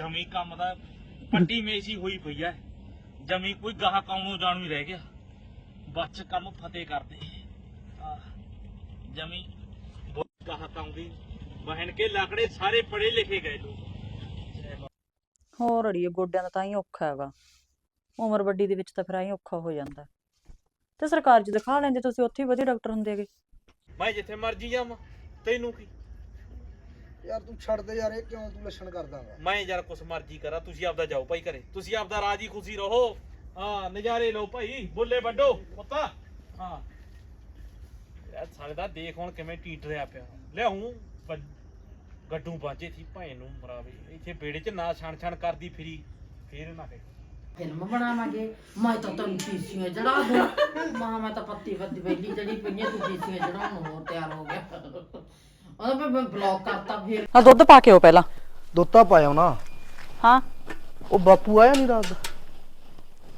ਜਮੀ ਕੰਮ ਦਾ ਪੱਟੀ ਮੇਸੀ ਹੋਈ ਪਈ ਐ। ਜਮੀ ਕੋਈ ਗਾਹ ਕੌਣੋਂ ਜਾਣੂ ਹੀ ਰਹਿ ਗਿਆ। ਬੱਚ ਕੰਮ ਫਤਿਹ ਕਰਦੇ ਜਮੀ ਬਹੁਤ ਗਾਹ ਕਾਉਂਦੀ ਬਹਿਣ ਕੇ ਲਾਕੜੇ ਸਾਰੇ ਪੜੇ ਲਿਖੇ ਗਏ ਲੋਕ। ਹੋਰ ਅੜੀਏ ਗੋਡਿਆਂ ਦਾ ਤਾਂ ਹੀ ਔਖਾ ਹੈਗਾ। ਉਮਰ ਵੱਡੀ ਦੇ ਵਿੱਚ ਤਾਂ ਫਿਰ ਐਂ ਔਖਾ ਹੋ ਜਾਂਦਾ। ਤੇ ਸਰਕਾਰ 'ਚ ਦਿਖਾ ਲੈਂਦੇ ਤੁਸੀਂ ਉੱਥੇ ਹੀ ਵਧੀਆ ਡਾਕਟਰ ਹੁੰਦੇ ਹੈਗੇ। ਮੈਂ ਜਿੱਥੇ ਮਰਜ਼ੀ ਜਾਵਾਂ। ਤੈਨੂੰ ਕੀ? ਯਾਰ ਤੂੰ ਛੱਡ ਦੇ ਯਾਰ ਇਹ ਕਿਉਂ ਤੂੰ ਲੱਛਣ ਕਰਦਾਗਾ ਮੈਂ ਯਾਰ ਕੁਛ ਮਰਜ਼ੀ ਕਰਾਂ ਤੁਸੀਂ ਆਪਦਾ ਜਾਓ ਭਾਈ ਘਰੇ। ਤੁਸੀਂ ਆਪਦਾ ਰਾਜੀ ਖੁਸ਼ੀ ਰਹੋ। ਹਾਂ ਨਜ਼ਾਰੇ ਲਓ ਭਾਈ ਬੁੱਲੇ ਵੱਡੋ ਪੁੱਤਾ। ਹਾਂ। ਯਾਰ ਸਾਰੇ ਦਾ ਦੇਖ ਹੁਣ ਕਿਵੇਂ ਟੀਟ ਰਿਹਾ ਪਿਆ। ਲਿਆਉਂ ਗੱਡੂ ਬਾਜੇ ਥੀ ਭੈਣ ਨੂੰ ਮਰਾਵੇ। ਇੱਥੇ ਬੇੜੇ 'ਚ ਨਾ ਛਣ ਛਣ ਕਰਦੀ ਫਿਰੀ ਫੇਰ ਨਾ ਕਹੇ। ਫਿਲਮ ਬਣਾਵਾਂਗੇ। ਮੈਂ ਤਾਂ ਤੈਨੂੰ ਪੀਸੀਆਂ ਚੜਾ ਦੂੰ। ਮਾਂ ਮੈਂ ਤਾਂ ਪੱਤੀ ਵੱਦੀ ਬੈਲੀ ਜਿਹੜੀ ਪਈਆਂ ਤੂੰ ਪੀਸੀਆਂ ਚੜਾਉਣ ਨੂੰ ਹੋਰ ਤਿਆਰ ਹੋ ਗਿਆ। ਉਹਦਾ ਫਿਰ ਮੈਂ ਬਲੌਕ ਕਰਤਾ ਫਿਰ। ਆ ਦੁੱਧ ਪਾ ਕੇ ਆਓ ਪਹਿਲਾਂ। ਦੋਤਾ ਪਾਇਆ ਨਾ। ਹਾਂ। ਉਹ ਬਾਪੂ ਆਇਆ ਨਹੀਂ ਰਾਤ ਦਾ?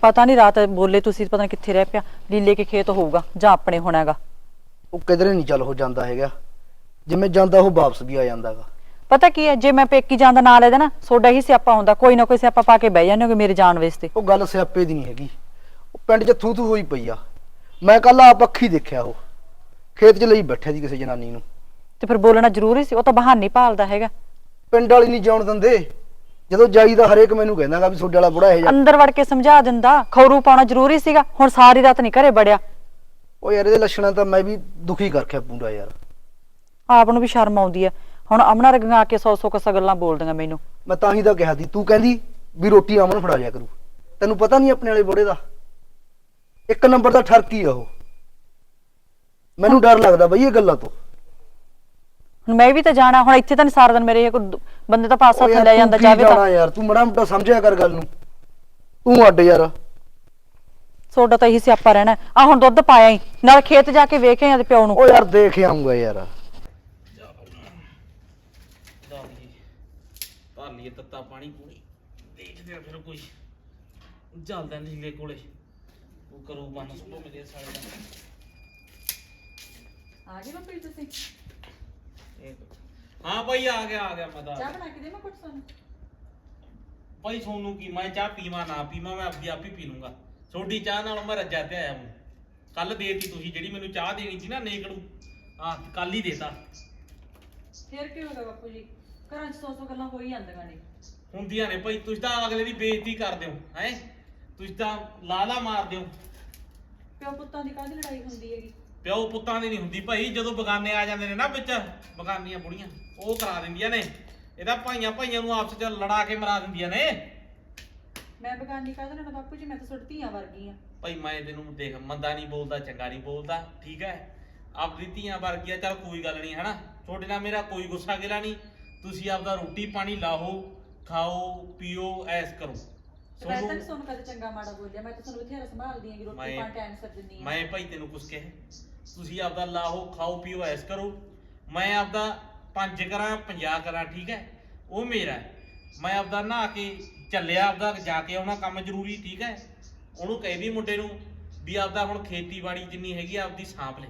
ਪਤਾ ਨਹੀਂ ਰਾਤ ਬੋਲੇ ਤੁਸੀਂ ਪਤਾ ਨਹੀਂ ਕਿੱਥੇ ਰਹਿ ਪਿਆ। ਲੀਲੇ ਕੇ ਖੇਤ ਹੋਊਗਾ ਜਾਂ ਆਪਣੇ ਹੋਣਾ ਹੈਗਾ। ਉਹ ਕਿਧਰੇ ਨਹੀਂ ਚੱਲ ਹੋ ਜਾਂਦਾ ਹੈਗਾ। ਜਿਵੇਂ ਜਾਂਦਾ ਉਹ ਵਾਪਸ ਵੀ ਆ ਜਾਂਦਾਗਾ ਪਤਾ ਕੀ ਹੈ ਜੇ ਮੈਂ ਪੇਕੀ ਜਾਣ ਦਾ ਨਾਂ ਲੈਦਾ ਨਾ ਸੋਡਾ ਹੀ ਸਿਆਪਾ ਹੁੰਦਾ। ਕੋਈ ਨਾ ਕੋਈ ਸਿਆਪਾ ਪਾ ਕੇ ਬਹਿ ਜਾਂਦੇ ਹੋਗੇ ਮੇਰੇ ਜਾਣ ਵਾਸਤੇ। ਉਹ ਗੱਲ ਸਿਆਪੇ ਦੀ ਨਹੀਂ ਹੈਗੀ। ਉਹ ਪਿੰਡ 'ਚ ਥੂ ਥੂ ਹੋਈ ਪਈ ਆ। ਮੈਂ ਕੱਲ ਆਪ ਅੱਖੀ ਦੇਖਿਆ ਉਹ। ਖੇਤ 'ਚ ਲਈ ਬੈਠਿਆ ਸੀ ਕਿਸੇ ਜਨਾਨੀ ਨੂੰ। ਤੇ ਫਿਰ ਬੋਲਣਾ ਜ਼ਰੂਰੀ ਸੀ ਉਹ ਤਾਂ ਬਹਾਨੇ ਭਾਲਦਾ ਹੈਗਾ। ਪਿੰਡ ਵਾਲੀ ਨਹੀਂ ਜਾਣ ਦਿੰਦੇ। ਜਦੋਂ ਜਾਈਦਾ ਹਰੇਕ ਮੈਨੂੰ ਕਹਿੰਦਾਗਾ ਵੀ ਤੁਹਾਡੇ ਵਾਲਾ ਬੁੜਾ ਇਹ ਜਾ ਅੰਦਰ ਵੜ ਕੇ ਸਮਝਾ ਦਿੰਦਾ ਖੌਰੂ ਪਾਉਣਾ ਜ਼ਰੂਰੀ ਸੀਗਾ ਹੁਣ ਸਾਰੀ ਰਾਤ ਨਹੀਂ ਘਰੇ ਵੜਿਆ। ਉਹ ਯਾਰ ਇਹਦੇ ਲੱਛਣਾਂ ਤਾਂ ਮੈਂ ਵੀ ਦੁਖੀ ਕਰਖਿਆ ਪੂਰਾ ਯਾਰ। ਆਪ ਨੂੰ ਵੀ ਸ਼ਰਮ ਆਉਂਦੀ ਹੈ ਹੁਣ ਅਮਨਾ ਰੰਗਾਂ ਆ ਕੇ ਸੌ ਸੌ ਕਸਾ ਗੱਲਾਂ ਬੋਲਦੀਆਂ ਮੈਨੂੰ। ਮੈਂ ਤਾਂ ਹੀ ਤਾਂ ਕਿਹਾ ਸੀ ਤੂੰ ਕਹਿੰਦੀ ਵੀ ਰੋਟੀ ਅਮਨ ਫੜਾ ਜਾ ਕਰੂ। ਤੈਨੂੰ ਪਤਾ ਨਹੀਂ ਆਪਣੇ ਵਾਲੇ ਬੁੜੇ ਦਾ। ਇੱਕ ਨੰਬਰ ਦਾ ਠਰਕੀ ਆ ਉਹ। ਮੈਨੂੰ ਡਰ ਲੱਗਦਾ ਬਈ ਇਹ ਗੱਲਾਂ ਤੋਂ। ਹੁਣ ਮੈਂ ਵੀ ਤਾਂ ਜਾਣਾ ਹੁਣ ਇੱਥੇ ਤਾਂ ਨਹੀਂ ਸਾਰਾ ਦਿਨ ਮੇਰੇ ਕੋਈ ਦ- ਬੰਦੇ ਤਾਂ ਪਾਸਾ ਯਾਰ ਥੱਲੇ ਤੂੰ ਜਾਂਦਾ ਕੀ ਜਾਵੇ ਜਾਣਾ ਤਾਂ ਯਾਰ ਤੂੰ ਮੜਾ ਮੋਟਾ ਸਮਝਿਆ ਕਰ ਗੱਲ ਨੂੰ। ਤੂੰ ਅੱਡ ਯਾਰ। ਸੋਡਾ ਤਾਂ ਇਹੀ ਸਿਆਪਾ ਰਹਿਣਾ। ਆ ਹੁਣ ਦੁੱਧ ਪਾਇਆ ਹੀ ਨਾਲ ਖੇਤ ਜਾ ਕੇ ਵੇਖੇ ਆ ਤੇ ਪਿਓ ਨੂੰ। ਉਹ ਯਾਰ ਦੇਖ ਆਉਂਗਾ ਯਾਰ। ਧਰ ਲਈਏ ਤੱਤਾ ਪਾਣੀ ਪੂਣੀ। ਦੇਖਦੇ ਆ ਫਿਰ ਕੋਈ। ਚੱਲਦਾ ਨੀਲੇ ਕੋਲੇ। ਉਹ ਕਰੂ ਬੰਨ। ਸੁਣੋ ਮੇਰੇ ਸਾਲੇ ਦਾ ਆ ਗਏ ਬਾਪੂ ਤੁਸੀਂ? ਇਹ- ਹਾਂ ਭਾਈ ਆ ਗਿਆ ਆ ਗਿਆ ਮੈਂ ਤਾਂ ਬਣਾ ਕੇ ਦੇਵਾਂ ਕੁਛ ਸਾਨੂੰ ਭਾਈ ਸੋਨੂੰ ਕੀ? ਮੈਂ ਚਾਹ ਪੀਵਾਂ ਨਾ ਪੀਵਾਂ ਮੈਂ ਆਪਦੀ ਆਪ ਹੀ ਪੀ ਲੂੰਗਾ। ਛੋਡੀ ਚਾਹ ਨਾਲ ਮੈਂ ਰੱਜਾ ਤੇ ਆਇਆ ਹੂੰ ਕੱਲ ਦੇਤੀ ਤੁਸੀਂ ਜਿਹੜੀ ਮੈਨੂੰ ਚਾਹ ਦੇਣੀ ਸੀ ਨਾ ਨੇਕੜੂ। ਹਾਂ ਕੱਲ ਹੀ ਦੇਤਾ। ਫੇਰ ਕੀ ਹੋਗਾ ਬਾਪੂ ਜੀ? ਘਰਾਂ 'ਚ ਸੌ ਸੌ ਗੱਲਾਂ ਹੋ ਹੀ ਜਾਂਦੀਆਂ ਨੇ। ਹੁੰਦੀਆਂ ਨੇ ਭਾਈ ਤੁਸੀਂ ਤਾਂ ਅਗਲੇ ਦੀ ਬੇਇੱਜ਼ਤੀ ਕਰਦੇ ਹੋ ਹੈ? ਤੁਸੀਂ ਤਾਂ ਲਾਲਾ ਮਾਰਦੇ ਹੋ। ਪਿਓ ਪੁੱਤਾਂ ਦੀ ਕਾਹਦੀ ਲੜਾਈ ਹੁੰਦੀ ਹੈਗੀ? ਪਿਓ ਪੁੱਤਾਂ ਦੀ ਨਹੀਂ ਹੁੰਦੀ ਭਾਈ ਜਦੋਂ ਬਗਾਨੇ ਆ ਜਾਂਦੇ ਨੇ ਨਾ ਵਿੱਚ ਬਗਾਨੀਆਂ ਬੁੜੀਆਂ ਉਹ ਕਰਾ ਦਿੰਦੀਆਂ ਨੇ। ਇਹਦਾ ਭਾਈਆਂ ਭਾਈਆਂ ਨੂੰ ਆਪਸ ਵਿੱਚ ਲੜਾ ਕੇ ਮਰਾ ਦਿੰਦੀਆਂ ਨੇ। ਮੈਂ ਬਗਾਨੀ ਕਾਹਦੇ ਨਾਲ ਬਾਪੂ ਜੀ ਮੈਂ ਤਾਂ ਸੁੱਟ ਧੀਆਂ ਵਰਗੀ ਆ। ਭਾਈ ਮੈਂ ਤੈਨੂੰ ਦੇਖ ਮੰਦਾ ਨਹੀਂ ਬੋਲਦਾ ਚੰਗਾ ਨਹੀਂ ਬੋਲਦਾ ਠੀਕ ਹੈ? ਆਪਦੀ ਧੀਆਂ ਵਰਗੀਆਂ ਚੱਲ ਕੋਈ ਗੱਲ ਨਹੀਂ ਹਨਾ? ਤੁਹਾਡੇ ਨਾਲ ਮੇਰਾ ਕੋਈ ਗੁੱਸਾ ਗਿਲਾ ਨਹੀਂ। ਤੁਸੀਂ ਆਪਦਾ ਰੋਟੀ ਪਾਣੀ ਲਾਹੋ ਖਾਓ ਪੀਓ ਐਸ ਕਰੋ। ਮੈਂ ਤਾਂ ਤੁਹਾਨੂੰ ਕਦੇ ਚੰਗਾ ਮਾੜਾ ਬੋਲਿਆ ਮੈਂ ਤਾਂ ਤੁਹਾਨੂੰ ਬਥੇਰਾ ਸੰਭਾਲਦੀ ਆਂ ਕਿ ਰੋਟੀ ਪਾਣੀ ਟਾਈਮ ਸਿਰ ਦਿੰਦੀ ਆਂ ਮੈਂ ਭਾਈ ਤੈਨੂੰ ਕੁਛ ਕਹੇ? ਤੁਸੀਂ ਆਪਦਾ ਲਾਹੋ, ਖਾਓ, ਪੀਓ, ਐਸ ਕਰੋ। ਮੈਂ ਆਪਦਾ ਪੰਜ ਕਰਾਂ 50 ਕਰਾਂ, ਠੀਕ ਹੈ? ਉਹ ਮੇਰਾ ਹੈ। ਮੈਂ ਆਪਦਾ ਨਹਾ ਕੇ ਚੱਲਿਆ ਆਪਦਾ, ਜਾ ਕੇ ਆਉਣਾ ਕੰਮ ਜ਼ਰੂਰੀ, ਠੀਕ ਹੈ? ਉਹਨੂੰ ਕਹਿੰਦੀ ਮੁੰਡੇ ਨੂੰ ਵੀ ਆਪਦਾ ਹੁਣ ਖੇਤੀਬਾੜੀ ਜਿੰਨੀ ਹੈਗੀ ਆ, ਆਪਦੀ ਸਾਂਭ ਲੈ।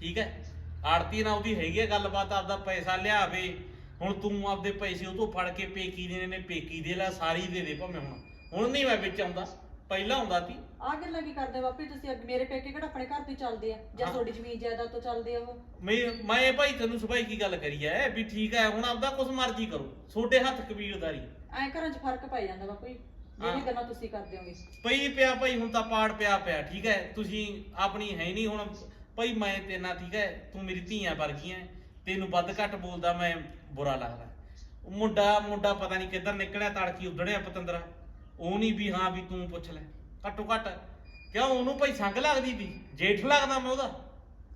ਠੀਕ ਹੈ? ਆੜਤੀ ਨਾਲ ਉਹਦੀ ਹੈਗੀ ਆ ਗੱਲਬਾਤ, ਆਪਦਾ ਪੈਸਾ ਲਿਆਵੇ। ਹੁਣ ਤੂੰ ਆਪਦੇ ਪੈਸੇ ਉਹ ਤੋਂ ਫੜ ਕੇ ਪੇਕੀ ਦੇਣੇ ਨੇ, ਪੇਕੀ ਦੇ ਲੈ, ਸਾਰੀ ਦੇ ਦੇ ਭਾਵੇਂ ਹੁਣ। ਹੁਣ ਨਹੀਂ ਮੈਂ ਵਿੱਚ ਆਉਂਦਾ। ਪਹਿਲਾਂ ਆਉਂਦਾ ਸੀ। ਆ ਗੱਲਾਂ ਕੀ ਕਰਦੇ ਬਾਪੂ ਤੁਸੀਂ? ਅੱਗੇ ਮੇਰੇ ਪੇਕੇ ਕਿਹੜਾ ਆਪਣੇ ਘਰ ਤੋਂ ਹੀ ਚੱਲਦੇ ਆ? ਜਾਂ ਹਾਂ। ਤੁਹਾਡੀ ਜ਼ਮੀਨ ਜਾਇਦਾਦ ਤੋਂ ਚੱਲਦੇ ਆ ਉਹ? ਮੈਂ ਮੈਂ ਭਾਈ ਤੈਨੂੰ ਸਭਾਈ ਕੀ ਗੱਲ ਕਰੀ ਐ? ਵੀ ਠੀਕ ਐ ਹੁਣ ਆਪਦਾ ਕੁਛ ਮਰਜ਼ੀ ਕਰੋ। ਛੋਟੇ ਹੱਥ ਕਬੀਲਦਾਰੀ। ਐਂ ਘਰਾਂ 'ਚ ਫ਼ਰਕ ਪੈ ਜਾਂਦਾ ਬਾਪੂ। ਜੀ ਹਾਂ। ਜਿਹੜੀ ਗੱਲਾਂ ਤੁਸੀਂ ਕਰਦੇ ਹੋਗੇ। ਪਈ ਪਿਆ ਭਾਈ ਹੁਣ ਤਾਂ ਪਾੜ ਪਿਆ ਪਿਆ ਠੀਕ ਐ? ਤੁਸੀਂ ਆਪਣੀ ਹੈ ਨਹੀਂ ਹੁਣ। ਭਾਈ ਮੈਂ ਤੇ ਨਾਲ ਠੀਕ ਐ ਤੂੰ ਮੇਰੀ ਧੀਆਂ ਵਰਗੀ ਐ। ਤੈਨੂੰ ਵੱਧ ਘੱਟ ਬੋਲਦਾ ਮੈਂ ਬੁਰਾ ਲੱਗਦਾ। ਮੁੰਡਾ ਮੁੰਡਾ ਪਤਾ ਨਹੀਂ ਕਿੱਧਰ ਨਿਕਲਿਆ ਤੜਕੀ ਉਧੜਿਆ ਪਤੰਦਰਾ। ਉਹ ਨਹੀਂ ਵੀ ਹਾਂ ਵੀ ਤੂੰ ਪੁੱਛ ਲੈ। ਘੱਟੋ ਘੱਟ ਕਿਉਂ ਉਹਨੂੰ ਭਾਈ ਸੰਗ ਲੱਗਦੀ ਸੀ ਜੇਠ ਲੱਗਦਾ ਮੈਂ ਉਹਦਾ।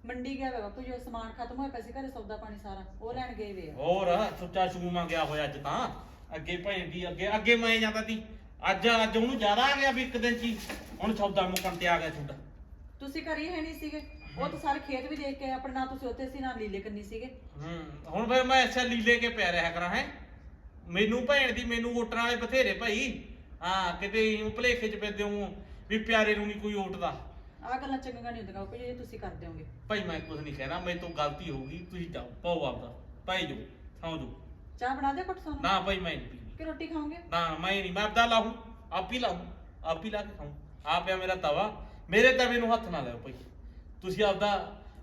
ਮੰਡੀ ਗਿਆ ਵਾ ਬਾਪੂ ਜੀ ਸਮਾਨ ਖਤਮ ਹੋਇਆ ਪੈਸੇ ਘਰੇ ਸੌਦਾ ਪਾਣੀ ਸਾਰਾ। ਉਹ ਲੈਣ ਗਏ ਵੇ ਆ। ਹੋਰ ਸੁੱਚਾ ਸ਼ੂਮਾ ਗਿਆ ਹੋਇਆ ਅੱਜ ਤਾਂ। ਅੱਗੇ ਭੈਣ ਦੀ ਅੱਗੇ ਅੱਗੇ ਮੈਂ ਜਾਂਦਾ ਸੀ। ਅੱਜ ਅੱਜ ਉਹਨੂੰ ਜ਼ਿਆਦਾ ਆ ਗਿਆ ਵੀ ਇੱਕ ਦਿਨ ਚ ਹੀ। ਹੁਣ ਸੌਦਾ ਮੁੱਕਣ ਤੇ ਆ ਗਿਆ ਤੁਹਾਡਾ। ਤੁਸੀਂ ਘਰੇ ਹੈ ਨਹੀਂ ਸੀਗੇ? ਉਹ ਤਾਂ ਸਾਰੇ ਖੇਤ ਵੀ ਦੇਖ ਕੇ ਆਪਣੇ ਨਾਲ ਤੁਸੀਂ ਉੱਥੇ ਸੀ ਨਾਲ ਲੀਲੇ ਕੰਨੀ ਸੀਗੇ। ਹੂੰ ਹੁਣ ਫਿਰ ਮੈਂ ਐਸਾ ਲੀਲੇ ਕੇ ਪੈ ਰਿਹਾ ਕਰਾਂ ਹੈ। ਮੈਨੂੰ ਭੈਣ ਦੀ ਮੈਨੂੰ ਵੋਟਰਾਂ ਵਾਲੇ ਬਥੇਰੇ ਭਾਈ। ਹਾਂ ਕਿਤੇ ਊਂ ਭੁਲੇਖੇ ਚ ਪੈਂਦੇ ਹੂੰ ਵੀ ਪਿਆਰੇ ਨੂੰ ਨਹੀਂ ਕੋਈ ਵੋਟਦਾ ਆ ਗੱਲਾਂ ਚੰਗੀਆਂ ਨਹੀਂ ਹੁੰਦੀਆਂ ਬਾਪੂ ਜੀ ਤੁਸੀਂ ਕਰਦੇ ਹੋਗੇ ਭਾਈ ਮੈਂ ਕੁਝ ਨਹੀਂ ਕਹਿਣਾ ਮੇਰੇ ਤੋਂ ਗਲਤੀ ਹੋ ਗਈ ਤੁਸੀਂ ਜਾਓ ਪਾਓ ਆਪਦਾ। ਭਾਈ ਜੋ ਥਾਂ ਜੋ। ਚਾਹ ਬਣਾ ਦੇ ਕੁੱਟ ਸਾਨੂੰ? ਨਾ ਭਾਈ ਮੈਂ ਨਹੀਂ ਪੀਣੀ। ਕਿ ਰੋਟੀ ਖਾਓਗੇ? ਨਾ ਮੈਂ ਨਹੀਂ ਮੈਂ ਆਪਦਾ ਲਾਹੂੰ ਆਪ ਹੀ ਲਾਹੂੰ ਆਪ ਹੀ ਲਾ ਕੇ ਖਾਊਂ। ਆਪ ਆ ਮੇਰਾ ਤਵਾ ਮੇਰੇ ਤਵੇ ਨੂੰ ਹੱਥ ਨਾ ਲਾਓ ਭਾਈ। ਤੁਸੀਂ ਆਪਦਾ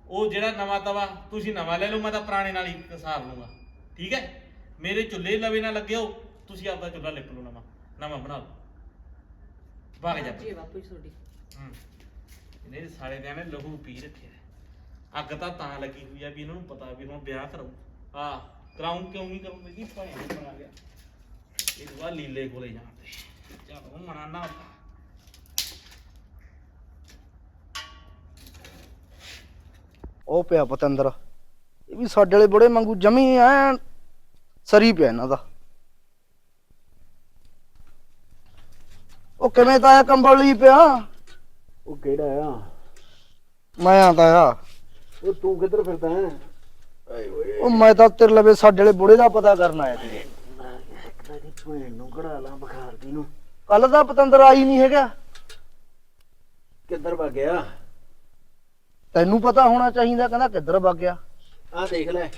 ਉਹ ਜਿਹੜਾ ਨਵਾਂ ਤਵਾ ਤੁਸੀਂ ਨਵਾਂ ਲੈ ਲਓ ਮੈਂ ਤਾਂ ਪੁਰਾਣੇ ਨਾਲ ਹੀ ਸਾਰ ਲੂੰਗਾ ਠੀਕ ਹੈ? ਮੇਰੇ ਚੁੱਲ੍ਹੇ ਲਵੇ ਨਾ ਲੱਗਿਓ ਤੁਸੀਂ ਆਪਦਾ ਚੁੱਲ੍ਹਾ ਲਿਪ ਲਓ ਨਵਾਂ। ਨਵਾਂ ਬਣਾ ਲਓ। ਭਾਗ ਜਾ ਜੀ ਬਾਪੂ ਜੀ ਤੁਹਾਡੀ। ਹੂੰ। ਇਹਨੇ ਸਾਲੇ ਦਿਆਂ ਨੇ ਲਹੂ ਪੀ ਰੱਖਿਆ। ਅੱਗ ਤਾਂ ਤਾਂ ਲੱਗੀ ਹੋਈ ਆ ਵੀ ਇਹਨਾਂ ਨੂੰ ਪਤਾ ਵੀ ਹੁਣ ਵਿਆਹ ਕਰਾਉ। ਆ ਕਰਾਉਂ ਕਿਉਂ ਨਹੀਂ ਕਰੂੰ ਜੀ? ਭਾਈ ਬਣਾ ਗਿਆ ਇਹ ਦੁਆ ਲੀਲੇ ਕੋਲੇ ਜਾਂਦੇ। ਚਲੋ ਮਨਾ ਨਾ ਉਹ ਪਿਆ ਪਤੰਦਰ। ਇਹ ਵੀ ਸਾਡੇ ਵਾਲੇ ਬੜੇ ਮੰਗੂ ਜਮੀ ਐ ਸਰੀ ਪਿਆ ਇਹਨਾਂ ਦਾ। ਉਹ ਕਿਵੇਂ ਤਾਂ ਆਇਆ ਕੰਬਲ ਲਈ ਪਿਆ? ਉਹ ਕਿਹੜਾ ਆ? ਮੈਂ ਆਂਦਾ ਆ ਉਹ ਤੂੰ ਕਿੱਧਰ ਫਿਰਦਾ ਹੈ? ਉਹ ਮੈਂ ਤਾਂ ਤੇਰੇ ਲਵੇ ਸਾਡੇ ਵਾਲੇ ਬੁੜੇ ਦਾ ਪਤਾ ਕਰਨ ਆਇਆ ਸੀ। ਇੱਕ ਦੀ ਭੈਣ ਨੂੰ ਕਢਾ ਲਾਂ ਬੁਖਾਰ ਦੀ ਨੂੰ। ਕੱਲ ਦਾ ਪਤੰਦਰ ਆਈ ਨਹੀਂ ਹੈਗਾ। ਕਿੱਧਰ ਵਗ ਗਿਆ? ਤੈਨੂੰ ਪਤਾ ਹੋਣਾ ਚਾਹੀਦਾ ਕਹਿੰਦਾ ਕਿੱਧਰ ਵਗ ਗਿਆ। ਆਹ ਦੇਖ ਲੈ।